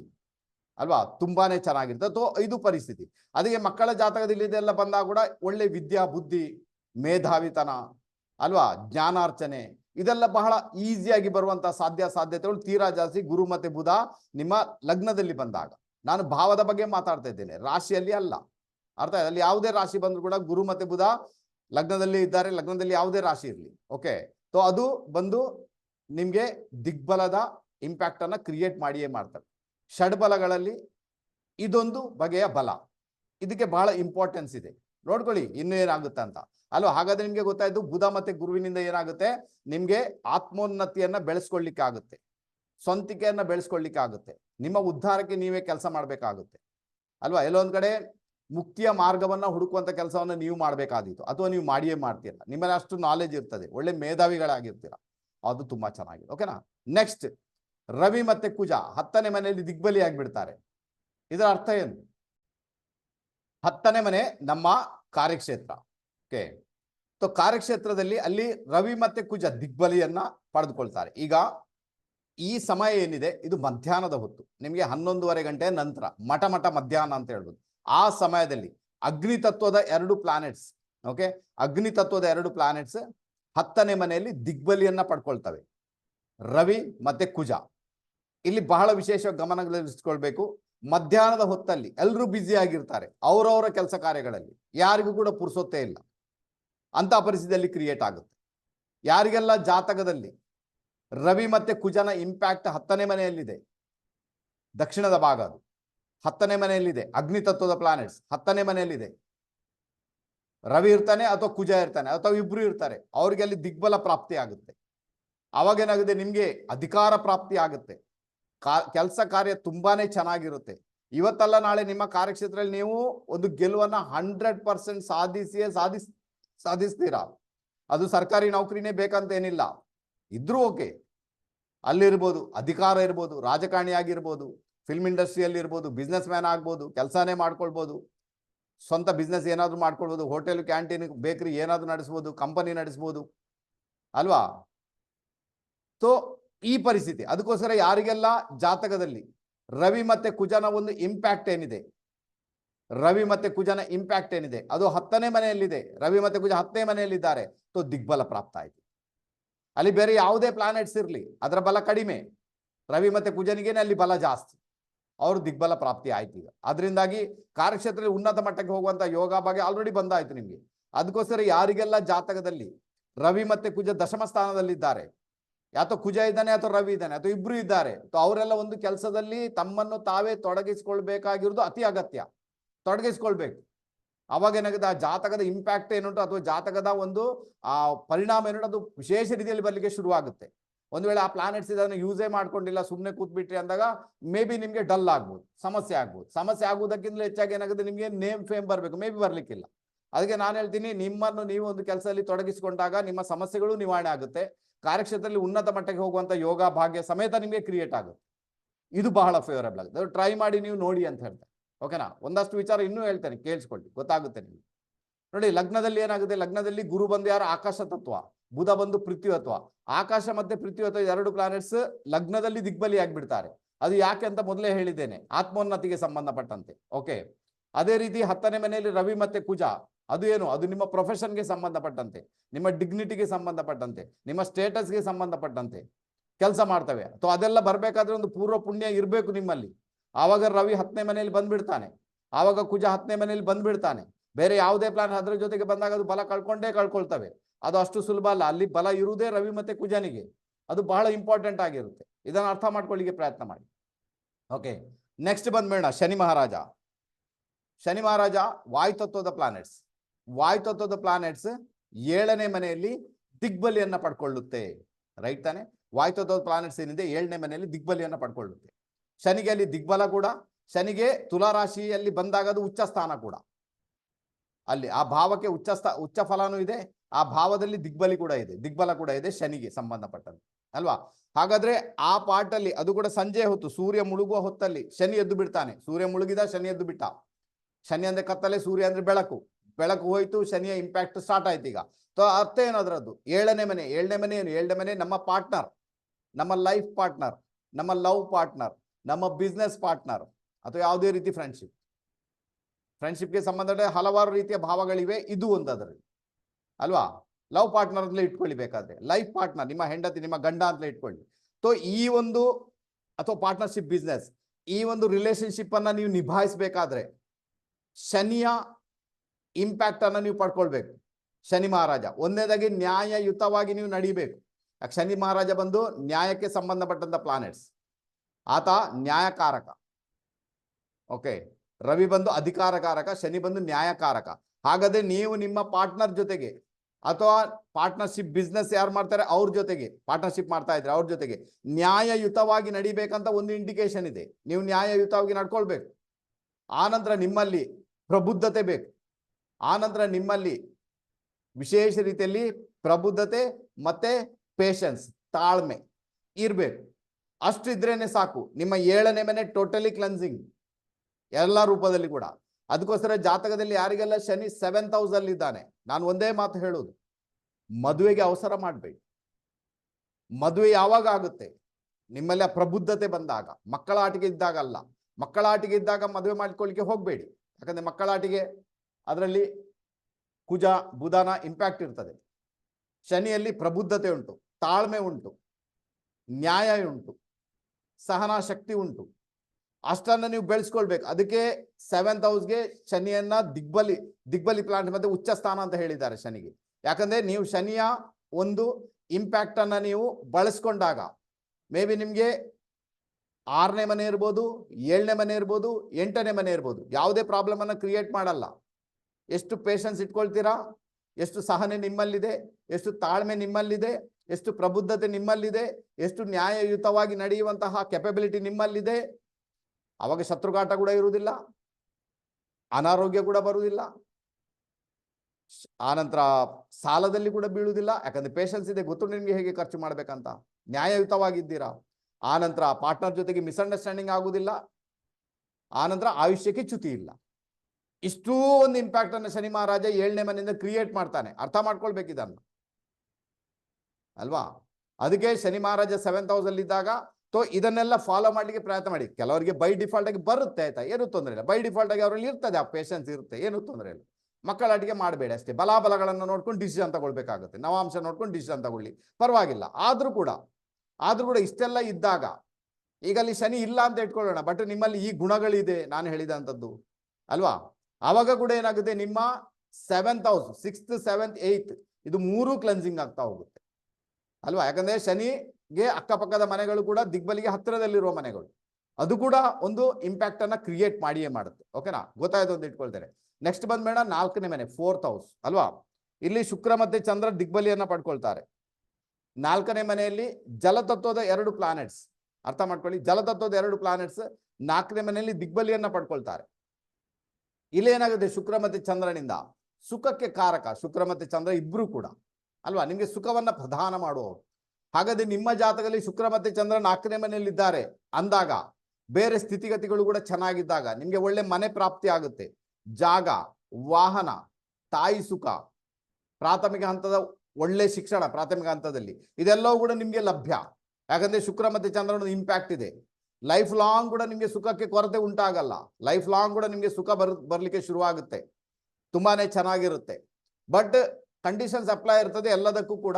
ಅಲ್ವಾ? ತುಂಬಾನೇ ಚೆನ್ನಾಗಿರ್ತದೆ ಅಥವಾ ಇದು ಪರಿಸ್ಥಿತಿ. ಅದಕ್ಕೆ ಮಕ್ಕಳ ಜಾತಕದಲ್ಲಿ ಇದೆಲ್ಲ ಬಂದಾಗ ಕೂಡ ಒಳ್ಳೆ ವಿದ್ಯಾ, ಬುದ್ಧಿ, ಮೇಧಾವಿತನ ಅಲ್ವಾ? ಜ್ಞಾನಾರ್ಚನೆ ಇದೆಲ್ಲ ಬಹಳ ಈಸಿಯಾಗಿ ಬರುವಂತಹ ಸಾಧ್ಯ ಸಾಧ್ಯತೆಗಳು ತೀರಾ ಜಾಸ್ತಿ. ಗುರು ಮತ್ತೆ ಬುಧ ನಿಮ್ಮ ಲಗ್ನದಲ್ಲಿ ಬಂದಾಗ. ನಾನು ಭಾವದ ಬಗ್ಗೆ ಮಾತಾಡ್ತಾ ಇದ್ದೇನೆ. ರಾಶಿಯಲ್ಲಿ ಅಲ್ಲ. ಅರ್ಥ? ಅಲ್ಲಿ ಯಾವುದೇ ರಾಶಿ ಬಂದ್ರು ಕೂಡ ಗುರು ಮತ್ತೆ ಬುಧ ಲಗ್ನದಲ್ಲಿ ಇದ್ದಾರೆ. ಲಗ್ನದಲ್ಲಿ ಯಾವುದೇ ರಾಶಿ ಇರಲಿ. ಓಕೆ ಸೊ ಅದು ಬಂದು ನಿಮ್ಗೆ ದಿಗ್ಬಲದ ಇಂಪ್ಯಾಕ್ಟ್ ಅನ್ನ ಕ್ರಿಯೇಟ್ ಮಾಡಿಯೇ ಮಾಡ್ತಾರೆ ಷಡ್ಬಲಗಳಲ್ಲಿ ಇದೊಂದು ಬಗೆಯ ಬಲ. ಇದಕ್ಕೆ ಬಹಳ ಇಂಪಾರ್ಟೆನ್ಸ್ ಇದೆ. ನೋಡ್ಕೊಳ್ಳಿ ಇನ್ನೂ ಏನಾಗುತ್ತೆ ಅಂತ. ಅಲ್ವಾ ಹಾಗಾದ್ರೆ ನಿಮ್ಗೆ ಗೊತ್ತಾಯ್ತು, ಬುಧ ಮತ್ತೆ ಗುರುವಿನಿಂದ ಏನಾಗುತ್ತೆ? ನಿಮ್ಗೆ ಆತ್ಮೋನ್ನತಿಯನ್ನ ಬೆಳೆಸ್ಕೊಳ್ಲಿಕ್ಕೆ ಆಗುತ್ತೆ ಸ್ವಂತಿಕೆಯನ್ನ ಬೆಳೆಸ್ಕೊಳ್ಲಿಕ್ಕೆ ಆಗುತ್ತೆ ನಿಮ್ಮ ಉದ್ಧಾರಕ್ಕೆ ನೀವೇ ಕೆಲಸ ಮಾಡ್ಬೇಕಾಗುತ್ತೆ. ಅಲ್ವಾ? ಎಲ್ಲೊಂದ್ ಕಡೆ ಮುಕ್ತಿಯ ಮಾರ್ಗವನ್ನ ಹುಡುಕುವಂತ ಕೆಲಸವನ್ನ ನೀವು ಮಾಡ್ಬೇಕಾದೀತು. ಅಥವಾ ನೀವು ಮಾಡಿಯೇ ಮಾಡ್ತೀರಾ. ನಿಮ್ಮಲ್ಲಿ ಅಷ್ಟು ನಾಲೆಜ್ ಇರ್ತದೆ. ಒಳ್ಳೆ ಮೇಧಾವಿಗಳಾಗಿರ್ತೀರಾ. ಅದು ತುಂಬಾ ಚೆನ್ನಾಗಿದೆ. ಓಕೆನಾ ನೆಕ್ಸ್ಟ್ ರವಿ ಮತ್ತೆ ಕುಜ ಹತ್ತನೇ ಮನೆಯಲ್ಲಿ ದಿಗ್ಬಲಿ ಆಗಿಬಿಡ್ತಾರೆ ಇದರ ಅರ್ಥ ಏನು? ಹತ್ತನೇ ಮನೆ ನಮ್ಮ ಕಾರ್ಯಕ್ಷೇತ್ರ. ಓಕೆ ಸೊ ಕಾರ್ಯಕ್ಷೇತ್ರದಲ್ಲಿ ಅಲ್ಲಿ ರವಿ ಮತ್ತೆ ಕುಜ ದಿಗ್ಬಲಿಯನ್ನ ಪಡೆದುಕೊಳ್ತಾರೆ. ಈಗ ಈ ಸಮಯ ಏನಿದೆ? ಇದು ಮಧ್ಯಾಹ್ನದ ಹೊತ್ತು. ನಿಮಗೆ ಹನ್ನೊಂದುವರೆ ಗಂಟೆ ನಂತರ, ಮಠ ಮಠ ಮಧ್ಯಾಹ್ನ ಅಂತ ಹೇಳ್ಬೋದು. ಆ ಸಮಯದಲ್ಲಿ ಅಗ್ನಿ ತತ್ವದ ಎರಡು ಪ್ಲಾನೆಟ್ಸ್ ಓಕೆ ಅಗ್ನಿ ತತ್ವದ ಎರಡು ಪ್ಲಾನೆಟ್ಸ್ ಹತ್ತನೇ ಮನೆಯಲ್ಲಿ ದಿಗ್ಬಲಿಯನ್ನ ಪಡ್ಕೊಳ್ತವೆ. ರವಿ ಮತ್ತೆ ಕುಜ. ಇಲ್ಲಿ ಬಹಳ ವಿಶೇಷ ಗಮನಗಳಿಸ್ಕೊಳ್ಬೇಕು. ಮಧ್ಯಾಹ್ನದ ಹೊತ್ತಲ್ಲಿ ಎಲ್ಲರೂ ಬ್ಯುಸಿ ಆಗಿರ್ತಾರೆ. ಅವರವರ ಕೆಲಸ ಕಾರ್ಯಗಳಲ್ಲಿ. ಯಾರಿಗೂ ಕೂಡ ಪುರ್ಸೊತ್ತೇ ಇಲ್ಲ. ಅಂತ ಪರಿಸ್ಥಿತಿಯಲ್ಲಿ ಕ್ರಿಯೇಟ್ ಆಗುತ್ತೆ. ಯಾರಿಗೆಲ್ಲ ಜಾತಕದಲ್ಲಿ ರವಿ ಮತ್ತೆ ಕುಜನ ಇಂಪ್ಯಾಕ್ಟ್ ಹತ್ತನೇ ಮನೆಯಲ್ಲಿದೆ, ದಕ್ಷಿಣದ ಭಾಗ ಅದು. ಹತ್ತನೇ ಮನೆಯಲ್ಲಿದೆ, ಅಗ್ನಿ ತತ್ವದ ಪ್ಲಾನೆಟ್ಸ್ ಹತ್ತನೇ ಮನೆಯಲ್ಲಿದೆ. ರವಿ ಇರ್ತಾನೆ ಅಥವಾ ಕುಜ ಇರ್ತಾನೆ ಅಥವಾ ಇಬ್ರು ಇರ್ತಾರೆ ಅವ್ರಿಗೆ ಅಲ್ಲಿ ದಿಗ್ಬಲ ಪ್ರಾಪ್ತಿ ಆಗುತ್ತೆ. ಅವಾಗ ಏನಾಗುತ್ತೆ, ನಿಮ್ಗೆ ಅಧಿಕಾರ ಪ್ರಾಪ್ತಿ ಆಗುತ್ತೆ. ಕೆಲಸ ಕಾರ್ಯ ತುಂಬಾನೇ ಚೆನ್ನಾಗಿರುತ್ತೆ. ಇವತ್ತಲ್ಲ ನಾಳೆ ನಿಮ್ಮ ಕಾರ್ಯಕ್ಷೇತ್ರದಲ್ಲಿ ನೀವು ಒಂದು ಗೆಲುವನ್ನ ಹಂಡ್ರೆಡ್ ಪರ್ಸೆಂಟ್ ಸಾಧಿಸಿಯೇ ಸಾಧಿಸ್ ಸಾಧಿಸ್ತೀರಾ? ಅದು ಸರ್ಕಾರಿ ನೌಕರಿನೇ ಬೇಕಂತ ಏನಿಲ್ಲ ಇದ್ರೂ ಓಕೆ. ಅಲ್ಲಿರ್ಬೋದು, ಅಧಿಕಾರ ಇರ್ಬೋದು ರಾಜಕಾರಣಿ ಆಗಿರ್ಬೋದು ಫಿಲ್ಮ್ ಇಂಡಸ್ಟ್ರಿಯಲ್ಲಿ ಇರ್ಬೋದು ಬಿಸ್ನೆಸ್ ಮ್ಯಾನ್ ಆಗ್ಬೋದು, ಕೆಲಸನೇ ಮಾಡ್ಕೊಳ್ಬೋದು. ಸ್ವಂತ ಬಿಸ್ನೆಸ್ ಏನಾದರೂ ಮಾಡ್ಕೊಳ್ಬೋದು ಹೋಟೆಲ್ ಕ್ಯಾಂಟೀನ್ ಬೇಕರಿ ಏನಾದರೂ ನಡೆಸ್ಬೋದು ಕಂಪನಿ ನಡೆಸ್ಬೋದು. ಅಲ್ವಾ? ಸೊ ಈ ಪರಿಸ್ಥಿತಿ. ಅದಕ್ಕೋಸ್ಕರ ಯಾರಿಗೆಲ್ಲ ಜಾತಕದಲ್ಲಿ ರವಿ ಮತ್ತೆ ಕುಜನ ಒಂದು ಇಂಪ್ಯಾಕ್ಟ್ ಏನಿದೆ? ರವಿ ಮತ್ತೆ ಕುಜನ ಇಂಪ್ಯಾಕ್ಟ್ ಏನಿದೆ? ಅದು ಹತ್ತನೇ ಮನೆಯಲ್ಲಿದೆ. ರವಿ ಮತ್ತೆ ಕುಜ ಹತ್ತನೇ ಮನೆಯಲ್ಲಿದ್ದಾರೆ. ಸೊ ದಿಗ್ಬಲ ಪ್ರಾಪ್ತ ಆಯ್ತು. ಅಲ್ಲಿ ಬೇರೆ ಯಾವುದೇ ಪ್ಲಾನೆಟ್ಸ್ ಇರಲಿ, ಅದರ ಬಲ ಕಡಿಮೆ. ರವಿ ಮತ್ತೆ ಕುಜನಿಗೇನೆ ಅಲ್ಲಿ ಬಲ ಜಾಸ್ತಿ. ಅವರು ದಿಗ್ಬಲ ಪ್ರಾಪ್ತಿ ಆಯ್ತು ಈಗ. ಅದರಿಂದಾಗಿ ಕಾರ್ಯಕ್ಷೇತ್ರದಲ್ಲಿ ಉನ್ನತ ಮಟ್ಟಕ್ಕೆ ಹೋಗುವಂತ ಯೋಗ ಬಗ್ಗೆ ಆಲ್ರೆಡಿ ಬಂದಾಯ್ತು ನಿಮಗೆ. ಅದಕ್ಕೋಸ್ಕರ ಯಾರಿಗೆಲ್ಲ ಜಾತಕದಲ್ಲಿ ರವಿ ಮತ್ತೆ ಕುಜ ದಶಮ ಸ್ಥಾನದಲ್ಲಿದ್ದಾರೆ, ಯಾತೋ ಕುಜ ಇದ್ದಾನೆ ಅಥವಾ ರವಿ ಇದ್ದಾನೆ ಅಥವಾ ಇಬ್ರು ಇದ್ದಾರೆ ಅವರೆಲ್ಲ ಒಂದು ಕೆಲಸದಲ್ಲಿ ತಮ್ಮನ್ನು ತಾವೇ ತೊಡಗಿಸ್ಕೊಳ್ಬೇಕಾಗಿರೋದು ಅತಿ ಅಗತ್ಯ. ತೊಡಗಿಸ್ಕೊಳ್ಬೇಕು. ಅವಾಗ ಏನಾಗುತ್ತೆ? ಆ ಜಾತಕದ ಇಂಪ್ಯಾಕ್ಟ್ ಏನುಂಟು ಅಥವಾ ಜಾತಕದ ಒಂದು, ಆ ಪರಿಣಾಮ ಏನುಂಟು ಅದು ವಿಶೇಷ ರೀತಿಯಲ್ಲಿ ಬರಲಿಕ್ಕೆ ಶುರುವಾಗುತ್ತೆ. ಒಂದು ವೇಳೆ ಆ ಪ್ಲಾನೆಟ್ಸ್ ಇದನ್ನು ಯೂಸೇ ಮಾಡ್ಕೊಂಡಿಲ್ಲ ಸುಮ್ಮನೆ ಕೂತ್ಬಿಟ್ರಿ ಅಂದಾಗ ಮೇ ಬಿ ನಿಮಗೆ ಡಲ್ ಆಗ್ಬೋದು, ಸಮಸ್ಯೆ ಆಗ್ಬೋದು. ಸಮಸ್ಯೆ ಆಗುವುದಕ್ಕಿಂತ ಹೆಚ್ಚಾಗಿ ಏನಾಗುತ್ತೆ? ನಿಮಗೆ ನೇಮ್ ಫೇಮ್ ಬರಬೇಕು. ಮೇ ಬಿ ಬರ್ಲಿಕ್ಕಿಲ್ಲ. ಅದಕ್ಕೆ ನಾನು ಹೇಳ್ತೀನಿ, ನಿಮ್ಮನ್ನು ನೀವು ಒಂದು ಕೆಲಸದಲ್ಲಿ ತೊಡಗಿಸಿಕೊಂಡಾಗ ನಿಮ್ಮ ಸಮಸ್ಯೆಗಳು ನಿವಾರಣೆ ಆಗುತ್ತೆ. ಕಾರ್ಯಕ್ಷೇತ್ರದಲ್ಲಿ ಉನ್ನತ ಮಟ್ಟಕ್ಕೆ ಹೋಗುವಂತ ಯೋಗ, ಭಾಗ್ಯ ಸಮೇತ ನಿಮಗೆ ಕ್ರಿಯೇಟ್ ಆಗುತ್ತೆ. ಇದು ಬಹಳ ಫೇವರಬಲ್ ಆಗುತ್ತೆ. ಟ್ರೈ ಮಾಡಿ ನೀವು ನೋಡಿ ಅಂತ ಹೇಳ್ತಾರೆ ಓಕೆನಾ? ಒಂದಷ್ಟು ವಿಚಾರ ಇನ್ನೂ ಹೇಳ್ತೇನೆ, ಕೇಳಿಸ್ಕೊಳ್ಳಿ, ಗೊತ್ತಾಗುತ್ತೆ ನಿಮಗೆ. ನೋಡಿ, ಲಗ್ನದಲ್ಲಿ ಏನಾಗುತ್ತೆ? ಲಗ್ನದಲ್ಲಿ ಗುರು ಬಂದು ಯಾರು? ಆಕಾಶ ತತ್ವ, ಬುಧ ಬಂದು ಪೃಥ್ವಿತ್ವ ಆಕಾಶ ಮತ್ತೆ ಪೃಥ್ವಿತ್ವ ಎರಡು ಪ್ಲಾನೆಟ್ಸ್ ಲಗ್ನದಲ್ಲಿ ದಿಗ್ಬಲಿ ಆಗಿಬಿಡ್ತಾರೆ. ಅದು ಯಾಕೆ ಅಂತ ಮೊದಲೇ ಹೇಳಿದ್ದೇನೆ, ಆತ್ಮೋನ್ನತಿಗೆ ಸಂಬಂಧಪಟ್ಟಂತೆ, ಓಕೆ? ಅದೇ ರೀತಿ ಹತ್ತನೇ ಮನೆಯಲ್ಲಿ ರವಿ ಮತ್ತೆ ಕುಜ, ಅದು ಏನು? ಅದು ನಿಮ್ಮ ಪ್ರೊಫೆಷನ್ಗೆ ಸಂಬಂಧಪಟ್ಟಂತೆ, ನಿಮ್ಮ ಡಿಗ್ನಿಟಿಗೆ ಸಂಬಂಧಪಟ್ಟಂತೆ, ನಿಮ್ಮ ಸ್ಟೇಟಸ್ಗೆ ಸಂಬಂಧಪಟ್ಟಂತೆ, ಕೆಲಸ ಮಾಡ್ತವೆ. ಅಥವಾ ಅದೆಲ್ಲ ಬರಬೇಕಾದ್ರೆ ಒಂದು ಪೂರ್ವ ಪುಣ್ಯ ಇರಬೇಕು ನಿಮ್ಮಲ್ಲಿ. ಆವಾಗ ರವಿ ಹತ್ತನೇ ಮನೆಯಲ್ಲಿ ಬಂದ್ಬಿಡ್ತಾನೆ. ಆವಾಗ ಕುಜ ಹತ್ತನೇ ಮನೆಯಲ್ಲಿ ಬಂದ್ಬಿಡ್ತಾನೆ. ಬೇರೆ ಯಾವುದೇ ಪ್ಲಾನ್ ಅದ್ರ ಜೊತೆಗೆ ಬಂದಾಗ ಅದು ಬಲ ಕಳ್ಕೊಂಡೇ ಕಳ್ಕೊಳ್ತವೆ. ಅದು ಅಷ್ಟು ಸುಲಭ ಅಲ್ಲ. ಅಲ್ಲಿ ಬಲ ಇರುವುದೇ ರವಿ ಮತ್ತೆ ಕುಜನಿಗೆ. ಅದು ಬಹಳ ಇಂಪಾರ್ಟೆಂಟ್ ಆಗಿರುತ್ತೆ. ಇದನ್ನು ಅರ್ಥ ಮಾಡ್ಕೊಳ್ಳಿಕ್ಕೆ ಪ್ರಯತ್ನ ಮಾಡಿ. ಓಕೆ ನೆಕ್ಸ್ಟ್ ಬಂದ್ಬೇಡ ಶನಿ ಮಹಾರಾಜ. ಶನಿ ಮಹಾರಾಜ, ವಾಯುತತ್ವದ ಪ್ಲಾನೆಟ್ಸ್ ವಾಯುತತ್ವದ ಪ್ಲಾನೆಟ್ಸ್ ಏಳನೇ ಮನೆಯಲ್ಲಿ ದಿಗ್ಬಲಿಯನ್ನ ಪಡ್ಕೊಳ್ಳುತ್ತೆ. ರೈಟ್ ತಾನೆ? ವಾಯುತತ್ವದ ಪ್ಲಾನೆಟ್ಸ್ ಏನಿದೆ? ಏಳನೇ ಮನೆಯಲ್ಲಿ ದಿಗ್ಬಲಿಯನ್ನ ಪಡ್ಕೊಳ್ಳುತ್ತೆ. ಶನಿಗೆ ಅಲ್ಲಿ ದಿಗ್ಬಲ ಕೂಡ, ಶನಿಗೆ ತುಲಾ ರಾಶಿಯಲ್ಲಿ ಬಂದಾಗ ಅದು ಉಚ್ಚ ಸ್ಥಾನ ಕೂಡ. ಅಲ್ಲಿ ಆ ಭಾವಕ್ಕೆ ಉಚ್ಚ ಉಚ್ಚ ಫಲನೂ ಇದೆ, ಆ ಭಾವದಲ್ಲಿ ದಿಗ್ಬಲಿ ಕೂಡ ಇದೆ, ದಿಗ್ಬಲ ಕೂಡ ಇದೆ ಶನಿಗೆ ಸಂಬಂಧಪಟ್ಟಂತೆ ಅಲ್ವಾ? ಹಾಗಾದ್ರೆ ಆ ಪಾಠಲ್ಲಿ ಅದು ಕೂಡ ಸಂಜೆ ಹೊತ್ತು, ಸೂರ್ಯ ಮುಳುಗುವ ಹೊತ್ತಲ್ಲಿ ಶನಿ ಎದ್ದು ಬಿಡ್ತಾನೆ, ಸೂರ್ಯ ಮುಳುಗಿದ ಶನಿ ಎದ್ದು ಬಿಟ್ಟ. ಶನಿ ಅಂದ್ರೆ ಕತ್ತಲೆ, ಸೂರ್ಯ ಅಂದ್ರೆ ಬೆಳಕು ಬೆಳಕು ಹೋಯ್ತು, ಶನಿಯ ಇಂಪ್ಯಾಕ್ಟ್ ಸ್ಟಾರ್ಟ್ ಆಯ್ತು ಈಗ. ಅರ್ಥ ಏನು ಅದರದ್ದು ಏಳನೇ ಮನೆ ಏಳನೇ ಮನೆ ಏನು ಏಳನೇ ಮನೆ ನಮ್ಮ ಪಾರ್ಟ್ನರ್ ನಮ್ಮ ಲೈಫ್ ಪಾರ್ಟ್ನರ್ ನಮ್ಮ ಲವ್ ಪಾರ್ಟ್ನರ್ ನಮ್ಮ ಬಿಸ್ನೆಸ್ ಪಾರ್ಟ್ನರ್ ಅಥವಾ ಯಾವುದೇ ರೀತಿ ಫ್ರೆಂಡ್ಶಿಪ್ ಫ್ರೆಂಡ್ಶಿಪ್ಗೆ ಸಂಬಂಧ ಹಲವಾರು ರೀತಿಯ ಭಾವಗಳಿವೆ, ಇದು ಒಂದು ಅಲ್ವಾ? ಲವ್ ಪಾರ್ಟ್ನರ್ ಅಂತಲೇ ಇಟ್ಕೊಳ್ಳಿ ಬೇಕಾದ್ರೆ ಲೈಫ್ ಪಾರ್ಟ್ನರ್ ನಿಮ್ಮ ಹೆಂಡತಿ, ನಿಮ್ಮ ಗಂಡ ಅಂತಲೇ ಇಟ್ಕೊಳ್ಳಿ ಸೊ ಈ ಒಂದು ಅಥವಾ ಪಾರ್ಟ್ನರ್ಶಿಪ್ ಬಿಸ್ನೆಸ್ ಈ ಒಂದು ರಿಲೇಶನ್ಶಿಪ್ ಅನ್ನ ನೀವು ನಿಭಾಯಿಸಬೇಕಾದ್ರೆ, ಶನಿಯ ಇಂಪ್ಯಾಕ್ಟ್ ಅನ್ನ ನೀವು ಪಡ್ಕೊಳ್ಬೇಕು. ಶನಿ ಮಹಾರಾಜ, ಒಂದನೇದಾಗಿ ನ್ಯಾಯಯುತವಾಗಿ ನೀವು ನಡಿಬೇಕು. ಶನಿ ಮಹಾರಾಜ ಬಂದು ನ್ಯಾಯಕ್ಕೆ ಸಂಬಂಧಪಟ್ಟಂತ ಪ್ಲಾನೆಟ್ಸ್ ಆತ ನ್ಯಾಯಕಾರಕ. ಓಕೆ, ರವಿ ಬಂದು ಅಧಿಕಾರಕಾರಕ, ಶನಿ ಬಂದು ನ್ಯಾಯಕಾರಕ. ಹಾಗಾದ್ರೆ ನೀವು ನಿಮ್ಮ ಪಾರ್ಟ್ನರ್ ಜೊತೆಗೆ ಅಥವಾ ಪಾರ್ಟ್ನರ್ಶಿಪ್ ಬಿಸ್ನೆಸ್ ಯಾರು ಮಾಡ್ತಾರೆ? ಅವ್ರ ಜೊತೆಗೆ, ಪಾರ್ಟ್ನರ್ಶಿಪ್ ಮಾಡ್ತಾ ಇದ್ರೆ ಅವ್ರ ಜೊತೆಗೆ. ನ್ಯಾಯಯುತವಾಗಿ ನಡಿಬೇಕಂತ ಒಂದು ಇಂಡಿಕೇಶನ್ ಇದೆ. ನೀವು ನ್ಯಾಯಯುತವಾಗಿ ನಡ್ಕೊಳ್ಬೇಕು. ಆನಂತರ ನಿಮ್ಮಲ್ಲಿ ಪ್ರಬುದ್ಧತೆ ಬೇಕು. ಆನಂತರ ನಿಮ್ಮಲ್ಲಿ ವಿಶೇಷ ರೀತಿಯಲ್ಲಿ ಪ್ರಬುದ್ಧತೆ ಮತ್ತೆ ಪೇಷನ್ಸ್ ತಾಳ್ಮೆ ಇರಬೇಕು. ಅಷ್ಟು ಇದ್ರೇನೆ ಸಾಕು. ನಿಮ್ಮ ಏಳನೇ ಮನೆ ಟೋಟಲಿ ಕ್ಲನ್ಸಿಂಗ್ ಎಲ್ಲ ರೂಪದಲ್ಲಿ ಕೂಡ. ಅದಕ್ಕೋಸ್ಕರ ಜಾತಕದಲ್ಲಿ ಯಾರಿಗೆಲ್ಲ ಶನಿ ಸೆವೆನ್ ಅಲ್ಲಿ ಇದ್ದಾನೆ, ನಾನು ಒಂದೇ ಮಾತು ಹೇಳೋದು. ಮದುವೆಗೆ ಅವಸರ ಮಾಡಬೇಡಿ. ಮದುವೆ ಯಾವಾಗ ಆಗುತ್ತೆ? ನಿಮ್ಮಲ್ಲಿ ಪ್ರಬುದ್ಧತೆ ಬಂದಾಗ, ಮಕ್ಕಳ ಆಟಿಗೆ ಇದ್ದಾಗ ಅಲ್ಲ. ಮಕ್ಕಳ ಆಟಿಗೆ ಇದ್ದಾಗ ಮದುವೆ ಮಾಡ್ಕೊಳ್ಳಿಕ್ಕೆ ಹೋಗಬೇಡಿ. ಯಾಕಂದ್ರೆ ಮಕ್ಕಳ ಆಟಿಗೆ ಅದರಲ್ಲಿ ಕುಜ, ಬುಧನ ಇಂಪ್ಯಾಕ್ಟ್ ಇರ್ತದೆ. ಶನಿಯಲ್ಲಿ ಪ್ರಬುದ್ಧತೆ ಉಂಟು, ತಾಳ್ಮೆ ಉಂಟು, ನ್ಯಾಯ ಉಂಟು. ಸಹನಾ ಶಕ್ತಿ ಉಂಟು. ಅಷ್ಟನ್ನು ನೀವು ಬೆಳೆಸ್ಕೊಳ್ಬೇಕು. ಅದಕ್ಕೆ ಸೆವೆಂತ್ ಹೌಸ್ಗೆ ಶನಿಯನ್ನ ದಿಗ್ಬಲಿ ದಿಗ್ಬಲಿ ಪ್ಲಾಂಟ್ ಮತ್ತೆ ಉಚ್ಚ ಸ್ಥಾನ ಅಂತ ಹೇಳಿದ್ದಾರೆ ಶನಿಗೆ. ಯಾಕಂದ್ರೆ ನೀವು ಶನಿಯ ಒಂದು ಇಂಪ್ಯಾಕ್ಟ್ ಅನ್ನ ನೀವು ಬಳಸ್ಕೊಂಡಾಗ ಮೇ ಬಿ ನಿಮ್ಗೆ ಆರನೇ ಮನೆ ಇರ್ಬೋದು, ಏಳನೇ ಮನೆ ಇರ್ಬೋದು, ಎಂಟನೇ ಮನೆ ಇರ್ಬೋದು, ಯಾವುದೇ ಪ್ರಾಬ್ಲಮ್ ಅನ್ನ ಕ್ರಿಯೇಟ್ ಮಾಡಲ್ಲ. ಎಷ್ಟು ಪೇಷನ್ಸ್ ಇಟ್ಕೊಳ್ತೀರಾ? ಎಷ್ಟು ಸಹನೆ ನಿಮ್ಮಲ್ಲಿದೆ? ಎಷ್ಟು ತಾಳ್ಮೆ ನಿಮ್ಮಲ್ಲಿದೆ? ಎಷ್ಟು ಪ್ರಬುದ್ಧತೆ ನಿಮ್ಮಲ್ಲಿದೆ, ಎಷ್ಟು ನ್ಯಾಯಯುತವಾಗಿ ನಡೆಯುವಂತಹ ಕೆಪಬಿಲಿಟಿ ನಿಮ್ಮಲ್ಲಿದೆ. ಅವಾಗ ಶತ್ರುಘಾಟ ಕೂಡ ಇರುವುದಿಲ್ಲ, ಅನಾರೋಗ್ಯ ಕೂಡ ಬರುವುದಿಲ್ಲ. ಆನಂತರ ಸಾಲದಲ್ಲಿ ಕೂಡ ಬೀಳುವುದಿಲ್ಲ, ಯಾಕಂದ್ರೆ ಪೇಷನ್ಸ್ ಇದೆ, ಗೊತ್ತು ನಿಮ್ಗೆ ಹೇಗೆ ಖರ್ಚು ಮಾಡ್ಬೇಕಂತ. ನ್ಯಾಯಯುತವಾಗಿದ್ದೀರಾ. ಆನಂತರ ಪಾರ್ಟ್ನರ್ ಜೊತೆಗೆ ಮಿಸ್ಅಂಡರ್ಸ್ಟ್ಯಾಂಡಿಂಗ್ ಆಗುವುದಿಲ್ಲ. ಆನಂತರ ಆಯುಷ್ಯಕ್ಕೆ ಚ್ಯುತಿ ಇಲ್ಲ. ಇಷ್ಟೂ ಒಂದು ಇಂಪ್ಯಾಕ್ಟ್ ಅನ್ನು ಶನಿ ಮಹಾರಾಜ ಏಳನೇ ಮನೆಯಿಂದ ಕ್ರಿಯೇಟ್ ಮಾಡ್ತಾನೆ. ಅರ್ಥ ಮಾಡ್ಕೊಳ್ಬೇಕು ಇದನ್ನು. ಅಲ್ವಾ? ಅದಕ್ಕೆ ಶನಿ ಮಹಾರಾಜ ಸೆವೆಂತ್ ಹೌಸ್ ಅಲ್ಲಿ ಇದ್ದಾಗ, ತೋ ಇದನ್ನೆಲ್ಲ ಫಾಲೋ ಮಾಡ್ಲಿಕ್ಕೆ ಪ್ರಯತ್ನ ಮಾಡಿ. ಕೆಲವರಿಗೆ ಬೈ ಡಿಫಾಲ್ಟ್ ಆಗಿ ಬರುತ್ತೆ ಆಯ್ತಾ? ಏನು ತೊಂದರೆ ಇಲ್ಲ. ಬೈ ಡಿಫಾಲ್ಟ್ ಆಗಿ ಅವರಲ್ಲಿ ಇರ್ತದೆ, ಆ ಪೇಷನ್ಸ್ ಇರುತ್ತೆ, ಏನು ತೊಂದರೆ ಇಲ್ಲ. ಮಕ್ಕಳ ಅಡಿಗೆ ಮಾಡಬೇಡಿ ಅಷ್ಟೇ. ಬಲಾಬಲಗಳನ್ನು ನೋಡ್ಕೊಂಡು ಡಿಸಿಷನ್ ತಗೊಳ್ಬೇಕಾಗುತ್ತೆ. ನವಾಂಶ ನೋಡ್ಕೊಂಡು ಡಿಸಿಷನ್ ತಗೊಳ್ಳಿ. ಪರವಾಗಿಲ್ಲ. ಆದ್ರೂ ಕೂಡ ಆದ್ರೂ ಕೂಡ ಇಷ್ಟೆಲ್ಲ ಇದ್ದಾಗ, ಈಗ ಅಲ್ಲಿ ಶನಿ ಇಲ್ಲ ಅಂತ ಇಟ್ಕೊಳ್ಳೋಣ. ಬಟ್ ನಿಮ್ಮಲ್ಲಿ ಈ ಗುಣಗಳಿದೆ, ನಾನು ಹೇಳಿದಂಥದ್ದು. ಅಲ್ವಾ? ಆವಾಗ ಕೂಡ ಏನಾಗುತ್ತೆ? ನಿಮ್ಮ seventh house sixth seventh eighth ಇದು ಮೂರು ಕ್ಲೆನ್ಸಿಂಗ್ ಆಗ್ತಾ ಹೋಗುತ್ತೆ. ಅಲ್ವಾ? ಯಾಕಂದ್ರೆ ಶನಿಗೆ ಅಕ್ಕಪಕ್ಕದ ಮನೆಗಳು ಕೂಡ ದಿಗ್ಬಲಿಗೆ ಹತ್ತಿರದಲ್ಲಿರುವ ಮನೆಗಳು. ಅದು ಕೂಡ ಒಂದು ಇಂಪ್ಯಾಕ್ಟ್ ಅನ್ನ ಕ್ರಿಯೇಟ್ ಮಾಡಿಯೇ ಮಾಡುತ್ತೆ. ಓಕೆನಾ ಗೊತ್ತಾಯ್ತು ಅಂತ ಇಟ್ಕೊಳ್ತಾರೆ ನೆಕ್ಸ್ಟ್ ಬಂದ್ಬೇಡ ನಾಲ್ಕನೇ ಮನೆ ಫೋರ್ತ್ ಹೌಸ್ ಅಲ್ವಾ? ಇಲ್ಲಿ ಶುಕ್ರ ಮತ್ತೆ ಚಂದ್ರ ದಿಗ್ಬಲಿಯನ್ನ ಪಡ್ಕೊಳ್ತಾರೆ. ನಾಲ್ಕನೇ ಮನೆಯಲ್ಲಿ ಜಲತತ್ವದ ಎರಡು ಪ್ಲಾನೆಟ್ಸ್ ಅರ್ಥ ಮಾಡ್ಕೊಳ್ಳಿ, ಜಲತತ್ವದ ಎರಡು ಪ್ಲಾನೆಟ್ಸ್ ನಾಲ್ಕನೇ ಮನೆಯಲ್ಲಿ ದಿಗ್ಬಲಿಯನ್ನ ಪಡ್ಕೊಳ್ತಾರೆ. ಇಲ್ಲಿ ಏನಾಗುತ್ತೆ ಶುಕ್ರ ಮತ್ತೆ ಚಂದ್ರನಿಂದ? ಸುಖಕ್ಕೆ ಕಾರಕ. ಶುಕ್ರ ಮತ್ತೆ ಚಂದ್ರ ಇಬ್ರು ಕೂಡ. ಅಲ್ವಾ? ನಿಮಗೆ ಸುಖವನ್ನ ಪ್ರದಾನ ಮಾಡುವವರು. ಹಾಗಾದ್ರೆ ನಿಮ್ಮ ಜಾತಕದಲ್ಲಿ ಶುಕ್ರ ಮತ್ತೆ ಚಂದ್ರ ನಾಲ್ಕನೇ ಮನೆಯಲ್ಲಿ ಇದ್ದಾರೆ ಅಂದಾಗ, ಬೇರೆ ಸ್ಥಿತಿಗತಿಗಳು ಕೂಡ ಚೆನ್ನಾಗಿದ್ದಾಗ ನಿಮ್ಗೆ ಒಳ್ಳೆ ಮನೆ ಪ್ರಾಪ್ತಿ ಆಗುತ್ತೆ. ಜಾಗ, ವಾಹನ, ತಾಯಿ ಸುಖ, ಪ್ರಾಥಮಿಕ ಹಂತದ ಒಳ್ಳೆ ಶಿಕ್ಷಣ ಪ್ರಾಥಮಿಕ ಹಂತದಲ್ಲಿ ಇದೆಲ್ಲವೂ ಕೂಡ ನಿಮ್ಗೆ ಲಭ್ಯ. ಯಾಕಂದ್ರೆ ಶುಕ್ರ ಮತ್ತೆ ಚಂದ್ರನ ಇಂಪ್ಯಾಕ್ಟ್ ಇದೆ. ಲೈಫ್ ಲಾಂಗ್ ಕೂಡ ನಿಮ್ಗೆ ಸುಖಕ್ಕೆ ಕೊರತೆ ಉಂಟಾಗಲ್ಲ. ಲೈಫ್ ಲಾಂಗ್ ಕೂಡ ನಿಮ್ಗೆ ಸುಖ ಬರ್, ಬರ್ಲಿಕ್ಕೆ ಶುರುವಾಗುತ್ತೆ. ತುಂಬಾನೇ ಚೆನ್ನಾಗಿರುತ್ತೆ. ಬಟ್ ಕಂಡೀಷನ್ಸ್ ಅಪ್ಲೈ ಇರ್ತದೆ ಎಲ್ಲದಕ್ಕೂ ಕೂಡ.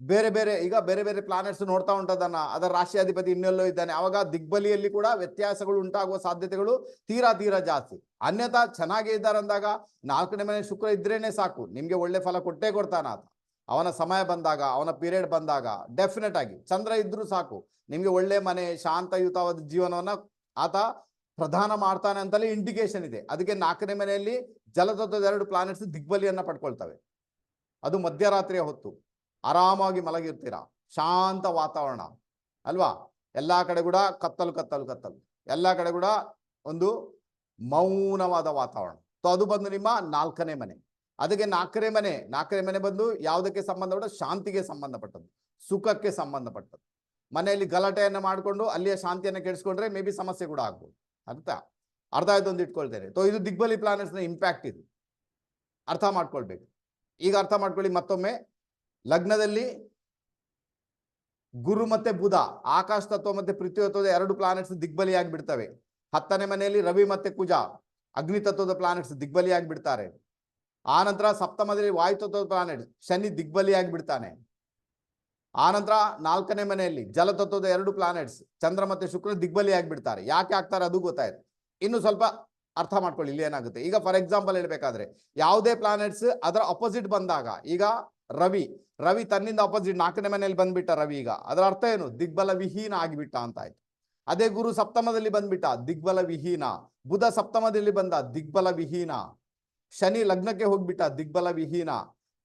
ಬೇರೆ ಬೇರೆ, ಈಗ ಬೇರೆ ಬೇರೆ ಪ್ಲಾನೆಟ್ಸ್ ನೋಡ್ತಾ ಉಂಟದನ್ನ, ಅದರ ರಾಶಿಯಾಧಿಪತಿ ಇನ್ನೆಲ್ಲೋ ಇದ್ದಾನೆ. ಅವಾಗ ದಿಗ್ಬಲಿಯಲ್ಲಿ ಕೂಡ ವ್ಯತ್ಯಾಸಗಳು ಉಂಟಾಗುವ ಸಾಧ್ಯತೆಗಳು ತೀರಾ ತೀರಾ ಜಾಸ್ತಿ. ಅನ್ಯಥಾ ಚೆನ್ನಾಗೇ ಇದ್ದಾರೆ ಅಂದಾಗ ನಾಲ್ಕನೇ ಮನೆ ಶುಕ್ರ ಇದ್ರೇನೆ ಸಾಕು. ನಿಮ್ಗೆ ಒಳ್ಳೆ ಫಲ ಕೊಟ್ಟೇ ಕೊಡ್ತಾನ ಆತ. ಅವನ ಸಮಯ ಬಂದಾಗ, ಅವನ ಪೀರಿಯಡ್ ಬಂದಾಗ ಡೆಫಿನೆಟ್ ಆಗಿ. ಚಂದ್ರ ಇದ್ರೂ ಸಾಕು. ನಿಮ್ಗೆ ಒಳ್ಳೆ ಮನೆ ಶಾಂತಯುತವಾದ ಜೀವನವನ್ನ ಆತ ಪ್ರಧಾನ ಮಾಡ್ತಾನೆ ಅಂತಲೇ ಇಂಡಿಕೇಶನ್ ಇದೆ. ಅದಕ್ಕೆ ನಾಲ್ಕನೇ ಮನೆಯಲ್ಲಿ ಜಲತತ್ವದ ಎರಡು ಪ್ಲಾನೆಟ್ಸ್ ದಿಗ್ಬಲಿಯನ್ನ ಪಡ್ಕೊಳ್ತವೆ. ಅದು ಮಧ್ಯರಾತ್ರಿಯ ಹೊತ್ತು. ಆರಾಮಾಗಿ ಮಲಗಿರ್ತೀರ? ಶಾಂತ ವಾತಾವರಣ. ಅಲ್ವಾ? ಎಲ್ಲಾ ಕಡೆ ಕೂಡ ಕತ್ತಲು ಕತ್ತಲು ಕತ್ತಲು. ಎಲ್ಲಾ ಕಡೆ ಕೂಡ ಒಂದು ಮೌನವಾದ ವಾತಾವರಣ. ಸೊ ಅದು ಬಂದು ನಿಮ್ಮ ನಾಲ್ಕನೇ ಮನೆ. ಅದಕ್ಕೆ ನಾಲ್ಕನೇ ಮನೆ ನಾಲ್ಕನೇ ಮನೆ ಬಂದು ಯಾವುದಕ್ಕೆ ಸಂಬಂಧಪಟ್ಟ ಶಾಂತಿಗೆ ಸಂಬಂಧಪಟ್ಟದ್ದು. ಸುಖಕ್ಕೆ ಸಂಬಂಧಪಟ್ಟದ್ದು. ಮನೆಯಲ್ಲಿ ಗಲಾಟೆಯನ್ನು ಮಾಡಿಕೊಂಡು ಅಲ್ಲಿಯ ಶಾಂತಿಯನ್ನು ಕೆಡಿಸ್ಕೊಂಡ್ರೆ ಮೇ ಬಿ ಸಮಸ್ಯೆ ಕೂಡ ಆಗ್ಬೋದು. ಅರ್ಥ? ಅರ್ಧ ಇದೊಂದು ಅಂತ ಇಟ್ಕೊಳ್ತೇನೆ. ಸೊ ಇದು ದಿಗ್ಬಲಿ ಪ್ಲಾನೆಟ್ಸ್ನ ಇಂಪ್ಯಾಕ್ಟ್ ಇದು. ಅರ್ಥ ಮಾಡ್ಕೊಳ್ಬೇಕು. ಈಗ ಅರ್ಥ ಮಾಡ್ಕೊಳ್ಳಿ ಮತ್ತೊಮ್ಮೆ. ಲಗ್ನದಲ್ಲಿ ಗುರು ಮತ್ತೆ ಬುಧ, ಆಕಾಶ ತತ್ವ ಮತ್ತೆ ಪೃಥ್ವಿ ತತ್ವದ ಎರಡು ಪ್ಲಾನೆಟ್ಸ್ ದಿಗ್ಬಲಿಯಾಗಿ ಬಿಡ್ತವೆ ಹತ್ತನೇ ಮನೆಯಲ್ಲಿ ರವಿ ಮತ್ತೆ ಕುಜ, ಅಗ್ನಿ ತತ್ವದ ಪ್ಲಾನೆಟ್ಸ್ ದಿಗ್ಬಲಿಯಾಗಿ ಬಿಡ್ತಾರೆ ಆನಂತರ ಸಪ್ತಮದಲ್ಲಿ ವಾಯು ತತ್ವದ ಪ್ಲಾನೆಟ್ ಶನಿ ದಿಗ್ಬಲಿಯಾಗಿ ಬಿಡ್ತಾನೆ ಆನಂತರ ನಾಲ್ಕನೇ ಮನೆಯಲ್ಲಿ ಜಲತತ್ವದ ಎರಡು ಪ್ಲಾನೆಟ್ಸ್ ಚಂದ್ರ ಮತ್ತೆ ಶುಕ್ರ ದಿಗ್ಬಲಿಯಾಗಿ ಬಿಡ್ತಾರೆ ಯಾಕೆ ಆಗ್ತಾರೆ ಅದು ಗೊತ್ತಾಯ್ತು. ಇನ್ನು ಸ್ವಲ್ಪ ಅರ್ಥ ಮಾಡ್ಕೊಳ್ಳಿ, ಇಲ್ಲಿ ಏನಾಗುತ್ತೆ? ಈಗ ಫಾರ್ ಎಕ್ಸಾಂಪಲ್ ಹೇಳ್ಬೇಕಾದ್ರೆ, ಯಾವುದೇ ಪ್ಲಾನೆಟ್ಸ್ ಅದರ ಅಪೋಸಿಟ್ ಬಂದಾಗ, ಈಗ ರವಿ ರವಿ ತನ್ನಿಂದ ಅಪೋಸಿಟ್ ನಾಲ್ಕನೇ ಮನೆಯಲ್ಲಿ ಬಂದ್ಬಿಟ್ಟ ರವಿ ಈಗ. ಅದರ ಅರ್ಥ ಏನು? ದಿಗ್ಬಲ ವಿಹೀನ ಆಗಿಬಿಟ್ಟ ಅಂತ ಆಯ್ತು. ಅದೇ ಗುರು ಸಪ್ತಮದಲ್ಲಿ ಬಂದ್ಬಿಟ್ಟ, ದಿಗ್ಬಲ ವಿಹೀನ. ಬುಧ ಸಪ್ತಮದಲ್ಲಿ ಬಂದ, ದಿಗ್ಬಲ ವಿಹೀನ. ಶನಿ ಲಗ್ನಕ್ಕೆ ಹೋಗ್ಬಿಟ್ಟ, ದಿಗ್ಬಲ ವಿಹೀನ.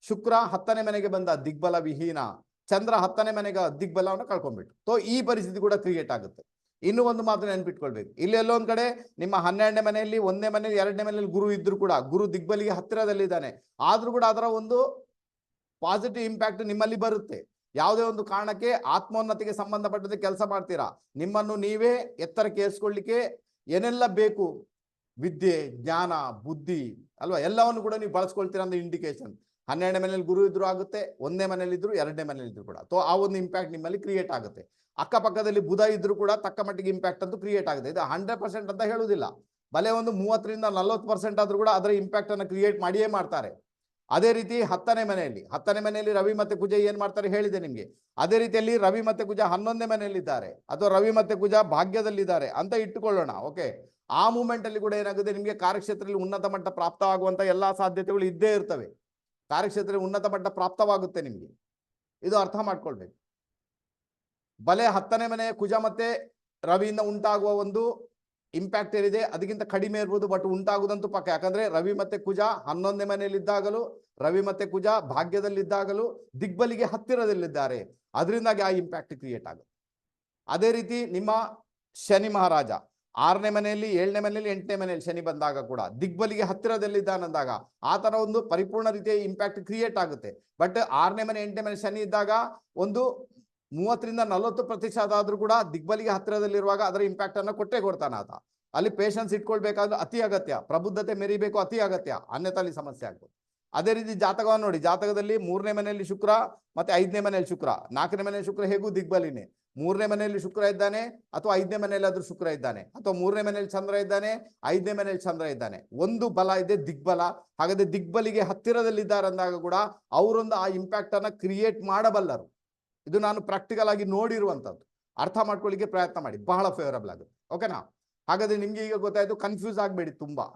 ಶುಕ್ರ ಹತ್ತನೇ ಮನೆಗೆ ಬಂದ, ದಿಗ್ಬಲ ವಿಹೀನ. ಚಂದ್ರ ಹತ್ತನೇ ಮನೆಗೆ ದಿಗ್ಬಲವನ್ನು ಕಳ್ಕೊಂಡ್ಬಿಟ್ಟು ಸೊ ಈ ಪರಿಸ್ಥಿತಿ ಕೂಡ ಕ್ರಿಯೇಟ್ ಆಗುತ್ತೆ. ಇನ್ನು ಒಂದು ಮಾತು ನೆನ್ಪಿಟ್ಕೊಳ್ಬೇಕು. ಇಲ್ಲಿ ಎಲ್ಲೋ ಒಂದ್ ಕಡೆ ನಿಮ್ಮ ಹನ್ನೆರಡನೇ ಮನೆಯಲ್ಲಿ, ಒಂದನೇ ಮನೆಯಲ್ಲಿ, ಎರಡನೇ ಮನೆಯಲ್ಲಿ ಗುರು ಇದ್ರು ಕೂಡ, ಗುರು ದಿಗ್ಬಲಿಗೆ ಹತ್ತಿರದಲ್ಲಿದ್ದಾನೆ. ಆದ್ರೂ ಕೂಡ ಅದರ ಒಂದು ಪಾಸಿಟಿವ್ ಇಂಪ್ಯಾಕ್ಟ್ ನಿಮ್ಮಲ್ಲಿ ಬರುತ್ತೆ. ಯಾವುದೇ ಒಂದು ಕಾರಣಕ್ಕೆ ಆತ್ಮೋನ್ನತಿಗೆ ಸಂಬಂಧಪಟ್ಟಂತೆ ಕೆಲಸ ಮಾಡ್ತೀರಾ? ನಿಮ್ಮನ್ನು ನೀವೇ ಎತ್ತರಕ್ಕೆ ಏರಿಸ್ಕೊಳ್ಳಿಕ್ಕೆ ಏನೆಲ್ಲ ಬೇಕು? ವಿದ್ಯೆ, ಜ್ಞಾನ, ಬುದ್ಧಿ, ಅಲ್ವಾ? ಎಲ್ಲವನ್ನು ಕೂಡ ನೀವು ಬಳಸ್ಕೊಳ್ತೀರಾ ಅಂತ ಇಂಡಿಕೇಶನ್ ಹನ್ನೆರಡನೇ ಮನೆಯಲ್ಲಿ ಗುರು ಇದ್ರು ಆಗುತ್ತೆ, ಒಂದನೇ ಮನೇಲಿ ಇದ್ರು ಎರಡನೇ ಮನೇಲಿ ಇದ್ರು ಕೂಡ. ಸೊ ಆ ಒಂದು ಇಂಪ್ಯಾಕ್ಟ್ ನಿಮ್ಮಲ್ಲಿ ಕ್ರಿಯೇಟ್ ಆಗುತ್ತೆ. ಅಕ್ಕಪಕ್ಕದಲ್ಲಿ ಬುಧ ಇದ್ರೂ ಕೂಡ ತಕ್ಕ ಮಟ್ಟಿಗೆ ಇಂಪ್ಯಾಕ್ಟ್ ಅಂತೂ ಕ್ರಿಯೇಟ್ ಆಗುತ್ತೆ ಇದು ಹಂಡ್ರೆಡ್ ಪರ್ಸೆಂಟ್ ಅಂತ ಹೇಳುವುದಿಲ್ಲ. ಬಲೆ ಒಂದು ಮೂವತ್ತರಿಂದ ನಲವತ್ತು ಪರ್ಸೆಂಟ್ ಆದ್ರೂ ಕೂಡ ಅದರ ಇಂಪ್ಯಾಕ್ಟ್ ಅನ್ನು ಕ್ರಿಯೇಟ್ ಮಾಡಿಯೇ ಮಾಡ್ತಾರೆ. ಅದೇ ರೀತಿ ಹತ್ತನೇ ಮನೆಯಲ್ಲಿ ಹತ್ತನೇ ಮನೆಯಲ್ಲಿ ರವಿ ಮತ್ತೆ ಕುಜ ಏನ್ ಮಾಡ್ತಾರೆ ಹೇಳಿದೆ ನಿಮಗೆ. ಅದೇ ರೀತಿಯಲ್ಲಿ ರವಿ ಮತ್ತೆ ಕುಜ ಹನ್ನೊಂದನೇ ಮನೆಯಲ್ಲಿ ಇದ್ದಾರೆ ಅಥವಾ ರವಿ ಮತ್ತೆ ಕುಜ ಭಾಗ್ಯದಲ್ಲಿದ್ದಾರೆ ಅಂತ ಇಟ್ಟುಕೊಳ್ಳೋಣ ಓಕೆ ಆ ಮೂಮೆಂಟ್ ಅಲ್ಲಿ ಕೂಡ ಏನಾಗುತ್ತೆ ನಿಮಗೆ ಕಾರ್ಯಕ್ಷೇತ್ರದಲ್ಲಿ ಉನ್ನತ ಮಟ್ಟ ಪ್ರಾಪ್ತವಾಗುವಂತ ಎಲ್ಲಾ ಸಾಧ್ಯತೆಗಳು ಇದ್ದೇ ಇರ್ತವೆ. ಕಾರ್ಯಕ್ಷೇತ್ರದಲ್ಲಿ ಉನ್ನತ ಮಟ್ಟ ಪ್ರಾಪ್ತವಾಗುತ್ತೆ ನಿಮಗೆ. ಇದು ಅರ್ಥ ಮಾಡ್ಕೊಳ್ಬೇಕು. ಬಲೆ ಹತ್ತನೇ ಮನೆ ಕುಜ ಮತ್ತೆ ರವಿಯಿಂದ ಉಂಟಾಗುವ ಒಂದು ಇಂಪ್ಯಾಕ್ಟ್ ಏನಿದೆ? ಅದಕ್ಕಿಂತ ಕಡಿಮೆ ಇರ್ಬೋದು ಬಟ್ ಉಂಟಾಗುವುದಂತೂ ಪಕ್ಕ. ಯಾಕಂದ್ರೆ ರವಿ ಮತ್ತೆ ಕುಜ ಹನ್ನೊಂದನೇ ಮನೆಯಲ್ಲಿದ್ದಾಗಲೂ, ರವಿ ಮತ್ತೆ ಕುಜ ಭಾಗ್ಯದಲ್ಲಿದ್ದಾಗಲೂ ದಿಗ್ಬಲಿಗೆ ಹತ್ತಿರದಲ್ಲಿದ್ದಾರೆ. ಅದರಿಂದಾಗಿ ಆ ಇಂಪ್ಯಾಕ್ಟ್ ಕ್ರಿಯೇಟ್ ಆಗುತ್ತೆ. ಅದೇ ರೀತಿ ನಿಮ್ಮ ಶನಿ ಮಹಾರಾಜ, ಆರನೇ ಮನೆಯಲ್ಲಿ, ಏಳನೇ ಮನೆಯಲ್ಲಿ, ಎಂಟನೇ ಮನೆಯಲ್ಲಿ ಶನಿ ಬಂದಾಗ ಕೂಡ ದಿಗ್ಬಲಿಗೆ ಹತ್ತಿರದಲ್ಲಿದ್ದಾನಂದಾಗ ಆತನ ಒಂದು ಪರಿಪೂರ್ಣ ರೀತಿಯ ಇಂಪ್ಯಾಕ್ಟ್ ಕ್ರಿಯೇಟ್ ಆಗುತ್ತೆ. ಬಟ್ ಆರನೇ ಮನೆ, ಎಂಟನೇ ಮನೆ ಶನಿ ಇದ್ದಾಗ ಒಂದು ಮೂವತ್ತರಿಂದ ನಲವತ್ತು ಪ್ರತಿಶತ ಆದ್ರೂ ಕೂಡ ದಿಗ್ಬಲಿಗೆ ಹತ್ತಿರದಲ್ಲಿರುವಾಗ ಅದರ ಇಂಪ್ಯಾಕ್ಟ್ ಅನ್ನ ಕೊಟ್ಟೆ ಕೊಡ್ತಾನೆ ಆತ. ಅಲ್ಲಿ ಪೇಷನ್ಸ್ ಇಟ್ಕೊಳ್ಬೇಕಾದ್ರೆ ಅತಿ ಅಗತ್ಯ. ಪ್ರಬುದ್ಧತೆ ಮೆರಿಬೇಕು ಅತಿ ಅಗತ್ಯ. ಅನ್ಯತಾ ಅಲ್ಲಿ ಸಮಸ್ಯೆ ಆಗ್ಬೋದು. ಅದೇ ರೀತಿ ಜಾತಕವನ್ನು ನೋಡಿ. ಜಾತಕದಲ್ಲಿ ಮೂರನೇ ಮನೆಯಲ್ಲಿ ಶುಕ್ರ ಮತ್ತೆ ಐದನೇ ಮನೆಯಲ್ಲಿ ಶುಕ್ರ. ನಾಲ್ಕನೇ ಮನೆಯಲ್ಲಿ ಶುಕ್ರ ಹೇಗೂ ದಿಗ್ಬಲಿನೇ. ಮೂರನೇ ಮನೆಯಲ್ಲಿ ಶುಕ್ರ ಇದ್ದಾನೆ ಅಥವಾ ಐದನೇ ಮನೆಯಲ್ಲಿ ಆದ್ರೂ ಶುಕ್ರ ಇದ್ದಾನೆ ಅಥವಾ ಮೂರನೇ ಮನೆಯಲ್ಲಿ ಚಂದ್ರ ಇದ್ದಾನೆ, ಐದನೇ ಮನೆಯಲ್ಲಿ ಚಂದ್ರ ಇದ್ದಾನೆ. ಒಂದು ಬಲ ಇದೆ, ದಿಗ್ಬಲ. ಹಾಗಾದ್ರೆ ದಿಗ್ಬಲಿಗೆ ಹತ್ತಿರದಲ್ಲಿದ್ದಾರೆ ಅಂದಾಗ ಕೂಡ ಅವರೊಂದು ಆ ಇಂಪ್ಯಾಕ್ಟ್ ಅನ್ನ ಕ್ರಿಯೇಟ್ ಮಾಡಬಲ್ಲರು. ಇದು ನಾನು ಪ್ರಾಕ್ಟಿಕಲ್ ಆಗಿ ನೋಡಿರುವಂತದ್ದು ಅರ್ಥ ಮಾಡ್ಕೊಳ್ಳಿಕ್ಕೆ ಪ್ರಯತ್ನ ಮಾಡಿ. ಬಹಳ ಫೇವರಬಲ್ ಆಗುತ್ತೆ. ಓಕೆನಾ ಹಾಗಾದ್ರೆ ನಿಮ್ಗೆ ಈಗ ಗೊತ್ತಾಯ್ತು ಕನ್ಫ್ಯೂಸ್ ಆಗಬೇಡಿ ತುಂಬಾ.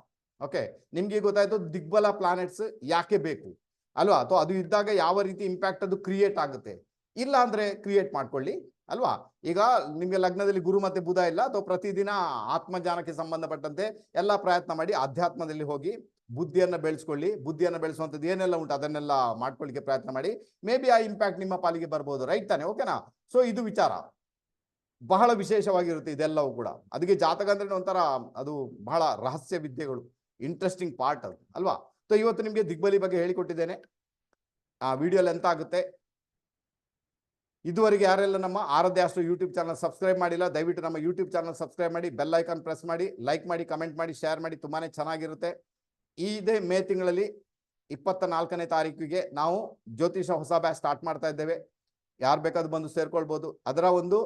ಓಕೆ ನಿಮ್ಗೆ ಗೊತ್ತಾಯ್ತು ದಿಗ್ಬಲ ಪ್ಲಾನೆಟ್ಸ್ ಯಾಕೆ ಬೇಕು? ಅಲ್ವಾ? ಅಥವಾ ಅದು ಇದ್ದಾಗ ಯಾವ ರೀತಿ ಇಂಪ್ಯಾಕ್ಟ್ ಅದು ಕ್ರಿಯೇಟ್ ಆಗುತ್ತೆ? ಇಲ್ಲ ಅಂದ್ರೆ ಕ್ರಿಯೇಟ್ ಮಾಡ್ಕೊಳ್ಳಿ. ಅಲ್ವಾ? ಈಗ ನಿಮ್ಗೆ ಲಗ್ನದಲ್ಲಿ ಗುರು ಮತ್ತೆ ಬುಧ ಇಲ್ಲ, ಅಥವಾ ಪ್ರತಿದಿನ ಆತ್ಮಜ್ಞಾನಕ್ಕೆ ಸಂಬಂಧಪಟ್ಟಂತೆ ಎಲ್ಲ ಪ್ರಯತ್ನ ಮಾಡಿ ಅಧ್ಯಾತ್ಮದಲ್ಲಿ ಹೋಗಿ ಬುದ್ಧಿಯನ್ನ ಬೆಳೆಸ್ಕೊಳ್ಳಿ, ಬುದ್ಧಿಯನ್ನು ಬೆಳೆಸುವಂಥದ್ದು ಏನೆಲ್ಲ ಉಂಟು ಅದನ್ನೆಲ್ಲ ಮಾಡ್ಕೊಳ್ಳಿಕ್ಕೆ ಪ್ರಯತ್ನ ಮಾಡಿ ಮೇ ಬಿ ಆ ಇಂಪ್ಯಾಕ್ಟ್ ನಿಮ್ಮ ಪಾಲಿಗೆ ಬರ್ಬೋದು ರೈಟ್ ತಾನೆ? ಓಕೆನಾ ಸೊ ಇದು ವಿಚಾರ. ಬಹಳ ವಿಶೇಷವಾಗಿರುತ್ತೆ ಇದೆಲ್ಲವೂ ಕೂಡ. ಅದಕ್ಕೆ ಜಾತಕ ಅಂದ್ರೆ ಒಂಥರ ಅದು ಬಹಳ ರಹಸ್ಯ ವಿದ್ಯೆಗಳು ಇಂಟ್ರೆಸ್ಟಿಂಗ್ ಪಾರ್ಟ್ ಅದು, ಅಲ್ವಾ? ಸೊ ಇವತ್ತು ನಿಮಗೆ ದಿಗ್ಬಲಿ ಬಗ್ಗೆ ಹೇಳಿಕೊಟ್ಟಿದ್ದೇನೆ. ಆ ವಿಡಿಯೋ ಎಂತ ಆಗುತ್ತೆ? ಇದುವರೆಗೆ ಯಾರೆಲ್ಲ ನಮ್ಮ ಆರಾಧ್ಯ ಅಷ್ಟು ಯೂಟ್ಯೂಬ್ ಚಾನಲ್ ಸಬ್ಸ್ಕ್ರೈಬ್ ಮಾಡಿಲ್ಲ, ದಯವಿಟ್ಟು ನಮ್ಮ ಯೂಟ್ಯೂಬ್ ಚಾನಲ್ ಸಬ್ಸ್ಕ್ರೈಬ್ ಮಾಡಿ ಬೆಲ್ ಐಕಾನ್ ಪ್ರೆಸ್ ಮಾಡಿ ಲೈಕ್ ಮಾಡಿ ಕಮೆಂಟ್ ಮಾಡಿ ಶೇರ್ ಮಾಡಿ, ತುಂಬಾನೇ ಚೆನ್ನಾಗಿರುತ್ತೆ. ಇದೇ ಮೇ ತಿಂಗಳಲ್ಲಿ ಇಪ್ಪತ್ತ ನಾಲ್ಕನೇ ತಾರೀಕಿಗೆ ನಾವು ಜ್ಯೋತಿಷ ಹೊಸ ಬ್ಯಾಚ್ ಸ್ಟಾರ್ಟ್ ಮಾಡ್ತಾ ಇದ್ದೇವೆ. ಯಾರು ಬೇಕಾದ್ರೂ ಬಂದು ಸೇರ್ಕೊಳ್ಬೋದು. ಅದರ ಒಂದು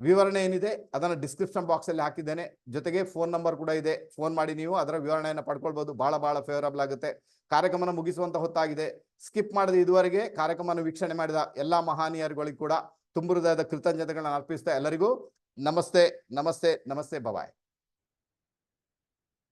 ವಿವರಣೆ ಏನಿದೆ ಅದನ್ನು ಡಿಸ್ಕ್ರಿಪ್ಷನ್ ಬಾಕ್ಸಲ್ಲಿ ಹಾಕಿದ್ದೇನೆ. ಜೊತೆಗೆ ಫೋನ್ ನಂಬರ್ ಕೂಡ ಇದೆ. ಫೋನ್ ಮಾಡಿ ನೀವು ಅದರ ವಿವರಣೆಯನ್ನು ಪಡ್ಕೊಳ್ಬೋದು. ಭಾಳ ಭಾಳ ಫೇವರಬಲ್ ಆಗುತ್ತೆ. ಕಾರ್ಯಕ್ರಮನ ಮುಗಿಸುವಂತ ಹೊತ್ತಾಗಿದೆ. ಸ್ಕಿಪ್ ಮಾಡದೆ ಇದುವರೆಗೆ ಕಾರ್ಯಕ್ರಮನ ವೀಕ್ಷಣೆ ಮಾಡಿದ ಎಲ್ಲಾ ಮಹಾನೀಯರುಗಳಿಗೂ ಕೂಡ ತುಂಬ ಹೃದಯದ ಕೃತಜ್ಞತೆಗಳನ್ನು ಅರ್ಪಿಸ್ತಾ ಎಲ್ಲರಿಗೂ ನಮಸ್ತೆ ನಮಸ್ತೆ ನಮಸ್ತೆ, ಬಬಾಯ್.